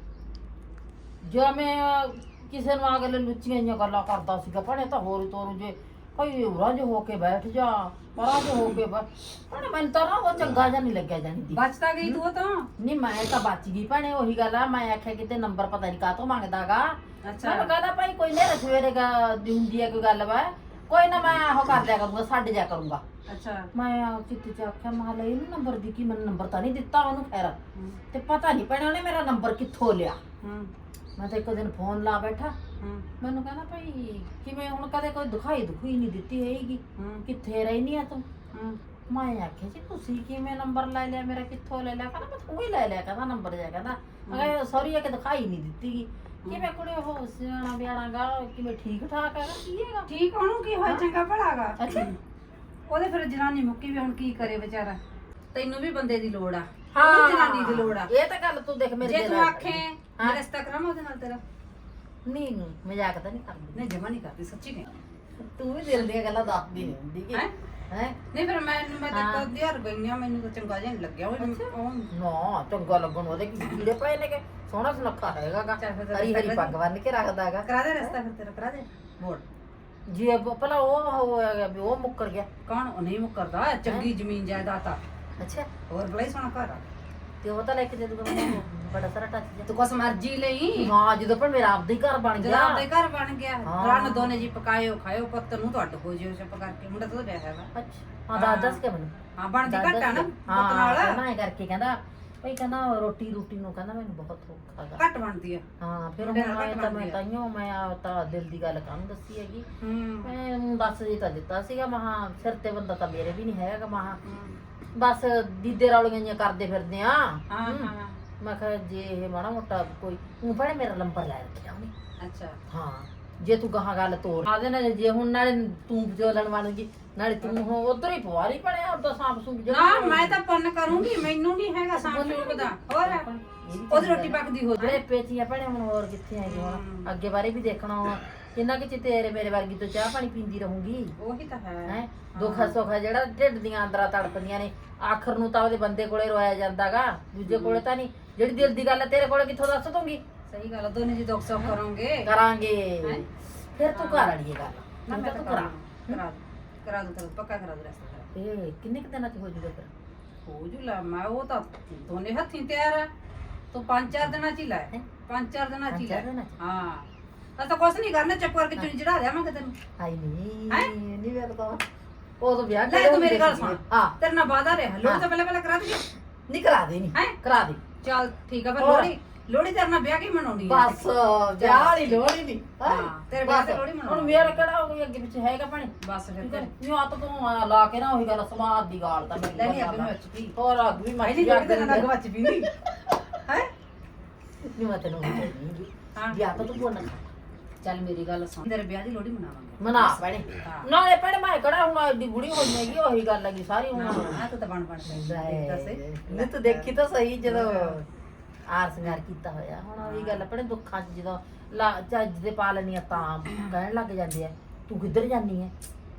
ਜੋ ਮੈਂ ਕਿਸੇ ਨੂੰ ਅਗਲੇ ਲੁੱਚੀਆਂ ਜਿਹੀਆਂ ਗੱਲਾਂ ਕਰਦਾ ਸੀਗਾ ਭੈਣੇ ਤਾਂ ਹੋਰ ਤੋਰੂ ਜੇ ਭਾਈ ਉਰਾਂ ਹੋ ਕੇ ਬੈਠ ਜਾ ਪਰਾਂ ਜੋ ਹੋ ਕੇ ਬੈਠ ਭੈਣੇ ਮੈਨੂੰ ਤਾਂ ਨਾ ਉਹ ਚੰਗਾ ਜਿਹਾ ਨਹੀਂ ਲੱਗਿਆ ਜਾਣੀ ਦੀ। ਬਚਤਾ ਗਈ ਤੂੰ ਤਾਂ। ਨਹੀਂ ਮੈਂ ਤਾਂ ਬਚ ਗਈ ਭੈਣੇ ਉਹੀ ਗੱਲ ਆ ਮੈਂ ਆਖਿਆ ਕਿਤੇ ਨੰਬਰ ਪਤਾ ਨਹੀਂ ਕਾਹਤੋਂ ਮੰਗਦਾਗਾ। ਅੱਛਾ। ਮੈਂ ਕਹਿੰਦਾ ਭਾਈ ਕੋਈ ਨਹੀਂ ਸਵੇਰੇ ਗਾ ਦੀ ਹੁੰਦੀ ਹੈ ਕੋਈ ਗੱਲ ਵਾ ਕੋਈ ਨਾ ਮੈਂ ਉਹ ਕਰ ਦਿਆ ਕਰੂੰਗਾ ਛੱਡ ਜਾ ਕਰੂੰਗਾ। ਅੱਛਾ। ਮੈਂ ਚਿੱਤੀ ਚ ਆਖਿਆ ਮਾ ਲਈ ਇਹਨੂੰ ਨੰਬਰ ਦੀ ਕੀ ਮੈਨੂੰ ਨੰਬਰ ਤਾਂ ਨਹੀਂ ਦਿੱਤਾ ਉਹਨੂੰ ਖੈਰ। ਹੂੰ। ਤੇ ਪਤਾ ਨਹੀਂ ਪੈਣਾ ਉਹਨੇ ਮੇਰਾ ਨੰਬਰ ਕਿੱਥੋਂ ਲਿਆ। ਹੂੰ। ਮੈਂ ਤਾਂ ਇੱਕ ਦਿਨ ਫੋਨ ਲਾ ਬੈਠਾ ਹੂੰ। ਮੈਨੂੰ ਕਹਿੰਦਾ ਭਾਈ ਕਿਵੇਂ ਹੁਣ ਕਦੇ ਕੋਈ ਦਿਖਾਈ ਦੁਖਾਈ ਨਹੀਂ ਦਿੱਤੀ ਹੈਗੀ। ਹੂੰ। ਕਿੱਥੇ ਰਹਿਨੀ ਆ ਤੂੰ? ਹੂੰ। ਮੈਂ ਆਖਿਆ ਜੀ ਤੁਸੀਂ ਕਿਵੇਂ ਨੰਬਰ ਲੈ ਲਿਆ ਮੇਰਾ ਕਿੱਥੋਂ ਲੈ ਲਿਆ? ਕਹਿੰਦਾ ਮੈਂ ਤੂੰ ਹੀ ਲੈ ਲਿਆ ਕਹਿੰਦਾ ਨੰਬਰ ਜਾ ਕਹਿੰਦਾ। ਮੈਂ ਕਿਹਾ ਸੌਰੀ ਆ ਕਿ ਦਿਖਾਈ ਨਹੀਂ ਦਿੱਤੀ ਗੀ ਕਿਵੇਂ ਕੁੜੇ ਉਹ ਸਿਆਣਾ ਬਿਆਣਾ ਗਾ ਕਿਵੇਂ ਠੀਕ ਠਾਕ ਹੈਗਾ ਕੀ ਹੈਗਾ? ਠੀਕ ਉਹਨੂੰ ਕੀ ਹੋਇਆ ਚੰਗਾ ਭਲਾਗਾ ਅੱਛਾ। ਉਹਦੇ ਫਿਰ ਜਨਾਨੀ ਮੁੱਕੀ ਵੀ ਹੁਣ ਕੀ ਕਰੇ ਵਿਚਾਰਾ। ਤੈਨੂੰ ਵੀ ਬੰਦੇ ਦੀ ਲੋੜ ਆ। ਹਾਂ। ਉਹਨੂੰ ਜਨਾਨੀ ਦੀ ਲੋੜ ਆ। ਇਹ ਤਾਂ ਗੱਲ ਤੂੰ ਦੇਖ ਮੇਰੇ ਜੇ ਤੂੰ ਆਖੇ ਰਿਸ਼ਤਾ ਕਰਾਵਾਂ ਉਹਦੇ ਨਾਲ ਤੇਰਾ? ਨਹੀਂ ਨਹੀਂ ਮਜ਼ਾਕ ਤਾਂ ਨਹੀਂ ਕਰਦੀ। ਨਹੀਂ ਜਮਾ ਨਹੀਂ ਕਰਦੀ ਸੱਚੀ ਨਹੀਂ ਤੂੰ ਵੀ ਦਿਲ ਦੀਆਂ ਗੱਲਾਂ ਦੱਸਦੀ ਨਹੀਂ ਹੁੰਦੀ ਕਿ ਹੈਂ? ਹੈ? ਨਹੀਂ ਫਿਰ ਮੈਂ ਮੈਂ ਹਾਂ। ਤਾਂ ਕਦੀ ਹਰ ਗਈਆਂ ਮੈਨੂੰ ਤਾਂ ਚੰਗਾ ਜਿਹਾ ਨਹੀਂ ਲੱਗਿਆ ਉਹ ਉਹ ਨਾ ਚੰਗਾ ਲੱਗਣ ਉਹਦੇ ਕੀ ਕੀੜੇ ਪਏ ਨੇ ਕਿ ਸੋਹਣਾ ਸੁਨੱਖਾ ਹੈਗਾ ਗਾ। ਚੱਲ ਫਿਰ ਹਰੀ ਹਰੀ ਪੱਗ ਬੰਨ ਕੇ ਰੱਖਦਾ ਹੈਗਾ। ਕਰਾ ਦੇ ਰਿਸ਼ਤਾ ਫਿਰ ਤੇਰਾ ਕਰਾ ਦੇ। ਮੋੜ ਜੀ ਅੱਗੋਂ ਪਹਿਲਾਂ ਉਹ ਹੋਇਆ ਗਿਆ ਵੀ ਉਹ ਮੁੱਕਰ ਗਿਆ। ਕੌਣ? ਉਹ ਨਹੀਂ ਮੁਕਰਦਾ ਚੰਗੀ ਜ਼ਮੀਨ ਜਾਇਦਾਦ ਆ। ਅੱਛਾ। ਹੋਰ ਬੜਾ ਹੀ ਸੋਹਣਾ ਘਰ ਆ। ਤੇ ਉਹ ਤਾਂ ਲੈ ਕੇ ਦੇ ਦੂਗਾ ਮੈਨੂੰ। ਬੜਾ ਸਾਰਾ ਟੱਚ ਜਾ ਤੂੰ ਕੁਛ ਮਰਜ਼ੀ ਲਈ। ਹਾਂ ਜਦੋਂ ਪਰ ਮੇਰਾ ਆਪਦਾ ਹੀ ਘਰ ਬਣ ਜਦੋਂ ਗਿਆ। ਆਪਦੇ ਘਰ ਬਣ ਗਿਆ ਹਾਂ। ਰਨ ਦੋਨੇ ਜੀ ਪਕਾਇਓ ਖਾਇਓ ਪੁੱਤ ਨੂੰ ਤੁਹਾਡ ਹੋ ਜਿਓ ਚੁੱਪ ਕਰਕੇ ਮੁੰਡਾ ਤਾਂ ਵਿਆਹ ਹੈਗਾ। ਅੱਛਾ। ਹਾਂ ਦੱਸ ਦੱਸ ਕੇ ਮੈਨੂੰ। ਹਾਂ ਬਣਦੀ ਦੱਸ ਘੱਟ ਆ ਨਾ ਦੱਸ। ਪੁੱਤ ਹਾਂ ਨਾਲ। ਕਹਿੰਦਾ ਐਂ ਕਰਕੇ ਕਹਿੰਦਾ ਭਈ ਕਹਿੰਦਾ ਰੋਟੀ ਰੋਟੀ ਨੂੰ ਕਹਿੰਦਾ ਮੈਨੂੰ ਬਹੁਤ ਔਖਾ ਗਾ ਘੱਟ ਬਣਦੀ ਆ। ਹਾਂ ਫਿਰ ਮੁੰਡੇ ਹੁਣ ਨਾਲ ਆਏ ਘੱਟ ਤਾਂ ਮੈਂ ਬਣਦੀ ਆ। ਤਾਈਓ ਮੈਂ ਆ ਤਾਂ ਦਿਲ ਦੀ ਗੱਲ ਕਾਹਨੂੰ ਦੱਸੀ ਹੈਗੀ। ਹੂੰ। ਮੈਂ ਦੱਸ ਜੀ ਤਾਂ ਦਿੱਤਾ ਸੀਗਾ ਮਹਾ ਸਿਰ ਤੇ ਬੰਦਾ ਤਾਂ ਮੇਰੇ ਵੀ ਨਹੀਂ ਹੈਗਾ ਮਹਾ। ਬਸ ਦੀਦੇ ਰੌਲੀਆਂ ਜਿਹੀਆਂ ਕਰਦੇ ਫਿਰਦੇ ਆ। ਹਾਂ। ਹਾਂ। ਮੈਂ ਕਿਹਾ ਜੇ ਇਹ ਮਾੜਾ ਮੋਟਾ ਕੋਈ ਉਹ ਬੜੇ ਮੇਰਾ ਨੰਬਰ ਲੈ ਰੱਖਿਆ ਉਹਨੇ। ਅੱਛਾ। ਹਾਂ ਜੇ ਤੂੰ ਕਹਾ ਗੱਲ ਤੋੜ ਆ ਦੇ ਨਾ ਜੇ ਹੁਣ ਨਾਲੇ ਤੂੰ ਬਣ ਗਈ ਨਾਲੇ ਤੂੰ ਹੁਣ ਉਧਰ ਹੀ ਪਵਾਰੀ ਪੜਿਆ ਹੁਣ ਤਾਂ ਸਾਂਪ ਸੂਪ ਨਾ ਮੈਂ ਤਾਂ ਪੁੰਨ ਕਰੂੰਗੀ ਮੈਨੂੰ ਨਹੀਂ ਹੈਗਾ ਸਾਂਭ ਸੂਪ ਦਾ। ਹੋਰ ਉਹਦੀ ਰੋਟੀ ਪੱਕਦੀ ਹੋ ਜਾਏ। ਪੇਚੀਆਂ ਭੈਣੇ ਹੁਣ ਹੋਰ ਕਿੱਥੇ ਹੈਗੇ ਹੁਣ। ਅੱਗੇ ਬਾਰੇ ਵੀ ਦੇਖਣਾ ਕਿੰਨਾ ਕਿ ਤੇਰੇ ਮੇਰੇ ਵਰਗੀ ਤੋਂ ਚਾਹ ਪਾਣੀ ਪੀਂਦੀ ਰਹੂੰਗੀ ਉਹੀ ਤਾਂ ਹੈ। ਹੈ? ਦੁੱਖ ਸੁੱਖ ਜਿਹੜਾ ਢਿੱਡ ਦੀਆਂ ਅੰਦਰਾਂ ਤੜਪਦੀਆਂ ਨੇ ਆਖਰ ਨੂੰ ਤਾਂ ਉਹਦੇ ਬੰਦੇ ਕੋਲੇ ਰੋਇਆ ਜਾਂਦਾਗਾ ਦੂਜੇ ਕੋਲੇ ਤਾਂ ਨਹੀਂ। ਜਿਹੜੀ ਦਿਲ ਦੀ ਗੱਲ ਹੈ ਤੇਰੇ ਕੋਲੇ ਕਿੱਥੋਂ ਦੱਸ ਦੂੰਗੀ ਸਹੀ ਗੱਲ ਆ, ਦੋਨੇ ਜੀ ਦੁੱਖ ਸੁੱਖ ਕਰੋਗੇ। ਕਰਾਂਗੇ? ਫਿਰ ਤੂੰ ਘਰ ਇਹ ਗੱਲ ਨਾ ਮੈਂ ਤਾਂ ਕਰਾ। ਕਰਾ ਦੂੰ। ਕਰਾ ਦੂੰ ਕਰਾ ਦੂੰ, ਪੱਕਾ ਕਰਾ ਦੂੰ ਰਸਤਾ ਕਰਾ ਇਹ ਕਿੰਨੇ ਕੁ ਦਿਨਾਂ ਚ ਹੋ ਜੂਗਾ ਫਿਰ? ਹੋ ਜੂ ਲੈ ਮੈਂ ਉਹ ਤਾਂ ਦੋਨੇ ਹੱਥੀਂ ਤਿਆਰ ਆ। ਤੂੰ ਪੰਜ ਚਾਰ ਦਿਨਾਂ ਚ ਹੀ ਲੈ। ਹੈਂ? ਪੰਜ ਚਾਰ ਦਿਨਾਂ ਚ ਹੀ ਪੰਜ ਲੈ। ਚਾਰ ਦਿਨਾਂ ਚ? ਹਾਂ। ਤਾਂ ਤਾਂ ਕੁਛ ਨਹੀਂ ਕਰਨਾ ਚੁੱਪ ਕਰਕੇ ਚੁੰਨੀ ਚੜਾ ਲਿਆਵਾਂਗੇ ਤੈਨੂੰ। ਹਾਈ ਨਹੀਂ ਹੈਂ? ਨਹੀਂ ਵੇਲ ਉਹ ਤਾਂ ਵਿਆਹ ਲੈ ਤੂੰ ਮੇਰੀ ਗੱਲ ਸੁਣ। ਹਾਂ। ਤੇਰੇ ਨਾਲ ਵਾਦਾ ਰਿਹਾ। ਲੋੜੀ। ਤਾਂ ਪਹਿਲਾਂ ਪਹਿਲਾਂ ਕਰਾ ਦਈਏ। ਨਹੀਂ ਕਰਾ ਦੇ ਨਹੀਂ ਹੈਂ? ਕਰਾ ਦੇ। ਚੱਲ ਠੀਕ ਆ ਫਿਰ ਹੋਰ? ਲੋੜੀ ਲੋੜੀ ਤੇਰੇ ਨਾਲ ਵਿਆਹ ਕੀ ਮਨਾਉਣੀ ਆ। ਬਸ ਵਿਆਹ ਵਾਲੀ ਲੋੜੀ ਨਹੀਂ ਹਾਂ, ਤੇਰੇ ਵਿਆਹ ਤੇ ਲੋਹੜੀ ਮਨਾਉਣੀ। ਹੁਣ ਮੇਰਾ ਕਿਹੜਾ ਹੋ ਗਿਆ? ਅੱਗੇ ਪਿੱਛੇ ਹੈਗਾ ਭਣੇ। ਬਸ ਫਿਰ ਤੇ ਨਹੀਂ ਆ ਤਾਂ ਆ ਲਾ ਕੇ ਨਾ ਉਹੀ ਗੱਲ ਸਮਾਦ ਦੀ ਗਾਲ ਤਾਂ ਲੈ ਨਹੀਂ ਅੱਗੇ। ਮੈਂ ਵਿੱਚ ਪੀ। ਹੋਰ ਅੱਗ ਵੀ ਮੈਂ ਨਹੀਂ ਲੋੜੀ ਤੇਰੇ ਨਾਲ ਗਵਾਚ ਪੀਂਦੀ। ਹੈ? ਨਹੀਂ ਮੈਂ ਤੈਨੂੰ ਨਹੀਂ ਹਾਂ। ਵਿਆਹ ਤਾਂ ਤੂੰ ਬੋਲਣਾ ਚੱਲ ਮੇਰੀ ਗੱਲ ਸੁਣ। ਤੇਰੇ ਵਿਆਹ ਦੀ ਲੋੜੀ ਮਨਾਵਾਂਗੇ। ਮਨਾ। ਭੈਣੇ ਹਾਂ। ਨਾਲੇ ਭੈਣੇ ਮੈਂ ਕਿਹੜਾ ਹੁਣ ਐਡੀ ਬੁੜੀ ਹੋਈ ਹੈਗੀ ਉਹੀ ਗੱਲ ਹੈਗੀ ਸਾਰੀ ਹੁਣ। ਹਾਂ ਤੂੰ ਤਾਂ ਬਣ ਬਣ ਕੇ ਦੱਸੇ। ਨਹੀਂ ਤੂੰ ਦੇਖੀ ਤਾਂ ਸਹੀ ਜਦੋਂ ਆਰ ਸਿੰਗਾਰ ਕੀਤਾ ਹੋਇਆ। ਹੁਣ ਉਹੀ ਗੱਲ ਆਪਣੇ ਦੁੱਖਾਂ 'ਚ ਜਦੋਂ ਲਾ- ਚੱਜ ਦੇ ਪਾ ਲੈਣੀਆਂ ਤਾਂ ਕਹਿਣ ਲੱਗ ਜਾਂਦੇ ਆ ਤੂੰ ਕਿੱਧਰ ਜਾਨੀ ਐ?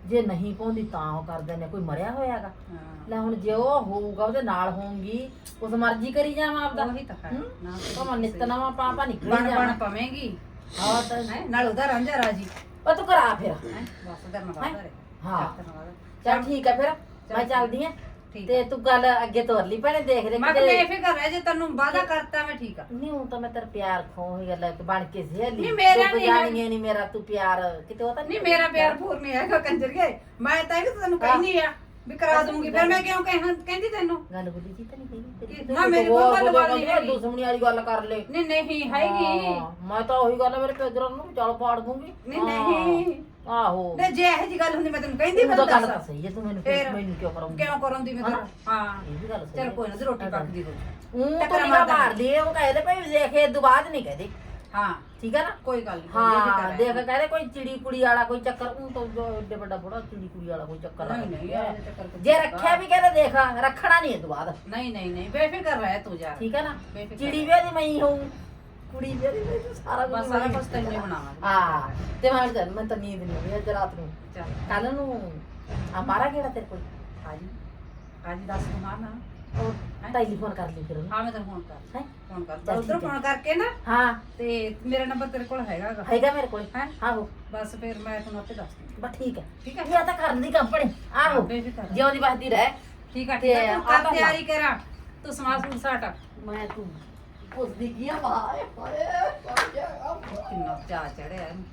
ਜੇ ਨਹੀਂ ਪਾਉਂਦੀ ਤਾਂ ਉਹ ਕਰਦੇ ਨੇ ਕੋਈ ਮਰਿਆ ਹੋਇਆਗਾ ਹਾਂ। ਲੈ ਹੁਣ ਜੇ ਉਹ ਹੋਊਗਾ ਉਹਦੇ ਨਾਲ ਹੋਊਗੀ ਉਸ ਮਰਜ਼ੀ ਕਰੀ ਜਾਵਾਂ ਆਪਦਾ। ਉਹੀ ਤਾਂ ਹੈ। ਹੂੰ? ਨਾ ਭਾਵੇਂ ਨਿੱਤ ਨਵਾਂ ਪਾਪਾ ਨਿਕਲੀ ਬਣ ਬਣ ਜਾਵਾਂ। ਪਵੇਂਗੀ। ਹਾਂ ਤਾਂ ਹੈ ਨਾਲ ਉਹਦਾ ਰਾਂਝਾ ਰਾਜੀ। ਉਹ ਤੂੰ ਕਰਾ ਫਿਰ। ਹੈ। ਬਸ ਧੰਨਵਾਦ ਰੇ ਹਾਂ। ਧੰਨਵਾਦ ਚੱਲ ਠੀਕ ਆ ਫਿਰ। ਮੈਂ ਚੱਲਦੀ ਆ। ਠੀਕ। ਤੇ ਤੂੰ ਗੱਲ ਅੱਗੇ ਤੋਰ ਲਈ ਭੈਣੇ ਦੇਖ ਰਹੇ ਮੈਂ ਕਿਹਾ ਬੇਫਿਕਰ ਰਹਿ ਜੇ ਤੈਨੂੰ ਵਾਦਾ ਕਰਤਾ ਮੈਂ ਠੀਕ ਆ। ਨਹੀਂ ਹੁਣ ਤਾਂ ਮੈਂ ਤੇਰਾ ਪਿਆਰ ਖੋ ਹੀ ਗੱਲ ਕਿ ਬਣ ਕੇ ਸਹੇਲੀ। ਨਹੀਂ, ਮੇਰਾ ਤੂੰ ਨਹੀਂ ਹੈ। ਜਾਣੀਏ ਨਹੀਂ ਮੇਰਾ ਤੂੰ ਪਿਆਰ। ਕਿਤੇ ਉਹ ਤਾਂ ਨਹੀਂ ਮੇਰਾ ਪਿਆਰ ਪੂਰ ਨਹੀਂ ਹੈਗਾ ਕੰਜਰ ਗਏ ਮੈਂ ਤਾਂ ਇਹ ਤੈਨੂੰ ਕਹਿੰਦੀ ਆ। ਵੀ ਕਰਾ ਦੂੰਗੀ। ਫਿਰ ਮੈਂ ਕਿਉਂ ਕਹਿ ਕਹਿੰਦੀ ਤੈਨੂੰ? ਗੱਲ ਬੁੱਲੀ ਜੀ ਤਾਂ ਨਹੀਂ ਕਹੀ ਨਾ, ਮੇਰੇ ਕੋਲ ਗੱਲ ਵਾਲੀ ਨਹੀਂ ਹੈਗੀ। ਦੁਸ਼ਮਣੀ ਵਾਲੀ ਗੱਲ ਕਰ ਲੈ। ਨਹੀਂ ਨਹੀਂ ਹੈਗੀ। ਹਾਂ, ਮੈਂ ਤਾਂ ਉਹੀ ਗੱਲ ਮੇਰੇ ਪੈਗਰਾਂ ਨੂੰ ਚੱਲ ਪਾੜ ਦੂੰਗੀ। ਨਹੀਂ ਨਹੀਂ। ਆਹੋ। ਤੇ ਜੇ ਇਹੋ ਜੀ ਗੱਲ ਹੁੰਦੀ ਮੈਂ ਤੈਨੂੰ ਕਹਿੰਦੀ ਤੂੰ ਫਿਰ ਤਾਂ ਗੱਲ ਦੱਸ। ਤਾਂ ਸਹੀ ਹੈ ਤੂੰ ਮੈਨੂੰ ਫਿਰ? ਮੈਨੂੰ ਕਿਉਂ ਕਰਾਉਂਗੀ ਕਿਉਂ ਕਰਾਉਂਦੀ ਮੈਂ ਤੈਨੂੰ? ਹਾਂ। ਇਹ ਵੀ ਗੱਲ ਸਹੀ ਚਲ। ਕੋਈ ਨਾ ਤੇ ਰੋਟੀ ਪੱਕਦੀ ਕੋਈ ਉਹ ਟੱਕਰਾਂ ਤੂੰ ਨਿਗਾਹ ਮਾਰਦਾ। ਮਾਰ ਲਈ ਉਹ ਕਹਦੇ ਭਈ ਦੇਖੇ ਤੋਂ ਬਾਅਦ ਨਹੀਂ ਕਹਦੇ। ਹਾਂ ਠੀਕ ਹੈ ਨਾ? ਕੋਈ ਗੱਲ ਨਹੀਂ ਹਾਂ ਦੇਖ ਕਹਿੰਦੇ ਕੋਈ ਚਿੜੀ ਕੁੜੀ ਵਾਲਾ ਕੋਈ ਚੱਕਰ ਉਹ ਤਾਂ ਏਡੇ ਵੱਡਾ ਬੜਾ ਚਿੜੀ ਕੁੜੀ ਵਾਲਾ ਕੋਈ ਚੱਕਰ ਨਹੀਂ ਨਹੀਂ ਚੱਕਰ ਜੇ ਰੱਖਿਆ ਵੀ ਕਹਿੰਦੇ ਦੇਖ ਰੱਖਣਾ ਨਹੀਂ ਇਹ ਤੋਂ ਬਾਅਦ। ਨਹੀਂ ਨਹੀਂ ਨਹੀਂ ਬੇਫਿਕਰ ਰਹਿ ਤੂੰ ਯਾਰ ਠੀਕ ਹੈ ਨਾ? ਬੇਫਿਕਰ ਚਿੜੀ ਵੀ ਉਹਦੀ ਮਈ ਹੋਊ ਕੁੜੀ ਵੀ ਉਹਦੀ ਸਾਰਾ ਕੁਝ ਬਸ ਸਾਰਾ ਕੁਝ ਤੈਨੂੰ ਹੀ ਬਣਾਵਾਂਗੇ ਹਾਂ ਤੇ ਮੈਂ ਮੈਂ ਤਾਂ ਨੀਂਦ ਨਹੀਂ ਆਉਂਦੀ ਅੱਜ ਰਾਤ ਨੂੰ। ਚੱਲ। ਕੱਲ ਨੂੰ ਆ ਮਾਰਾ ਕਿਹੜਾ ਤੇਰੇ ਕੋਲ? ਆਜੀ ਆਜੀ ਦੱਸ ਕੁਮਾਰ ਨਾ ਉਹ ਟੈਲੀਫੋਨ ਕਰ ਲਈ ਫਿਰ ਉਹਨੂੰ। ਹਾਂ ਮੈਂ ਤੈਨੂੰ ਫੋਨ ਕਰ ਹੈਂ? ਫੋਨ ਕਰ। ਚੱਲ ਉਧਰ ਠੀਕ ਹੈ। ਫੋਨ ਕਰਕੇ ਨਾ ਹਾਂ। ਤੇ ਮੇਰਾ ਨੰਬਰ ਤੇਰੇ ਕੋਲ ਹੈਗਾ ਗਾ। ਹੈਗਾ ਮੇਰੇ ਕੋਲ। ਹੈਂ? ਆਹੋ। ਬਸ ਫਿਰ ਮੈਂ ਤੈਨੂੰ ਆਪੇ ਦੱਸ ਦੂੰਗੀ ਬਸ ਠੀਕ ਹੈ। ਠੀਕ ਹੈ? ਇਹ ਤਾਂ ਕਰਨ ਦੀ ਕੰਪਨੀ। ਆਹੋ। ਬੇਫਿਕਰ ਜਿਉਂਦੀ ਬਸਦੀ ਰਹਿ। ਠੀਕ ਹੈ ਤੇ ਠੀਕ ਹੈ। ਤੂੰ ਆਪਾਂ ਤਿਆਰੀ ਕਰਾਂ। ਤੂੰ ਸਮਾਜ ਸੂਟ ਸਾਟ। ਮੈਂ ਤੂੰ ਪੁੱਛਦੀ ਕੀ ਆ? ਬਾਏ ਹਾਏ ਹਾਏ ਕਿੰਨਾ ਚਾਹ ਚੜਿਆ ਇਹਨੂੰ।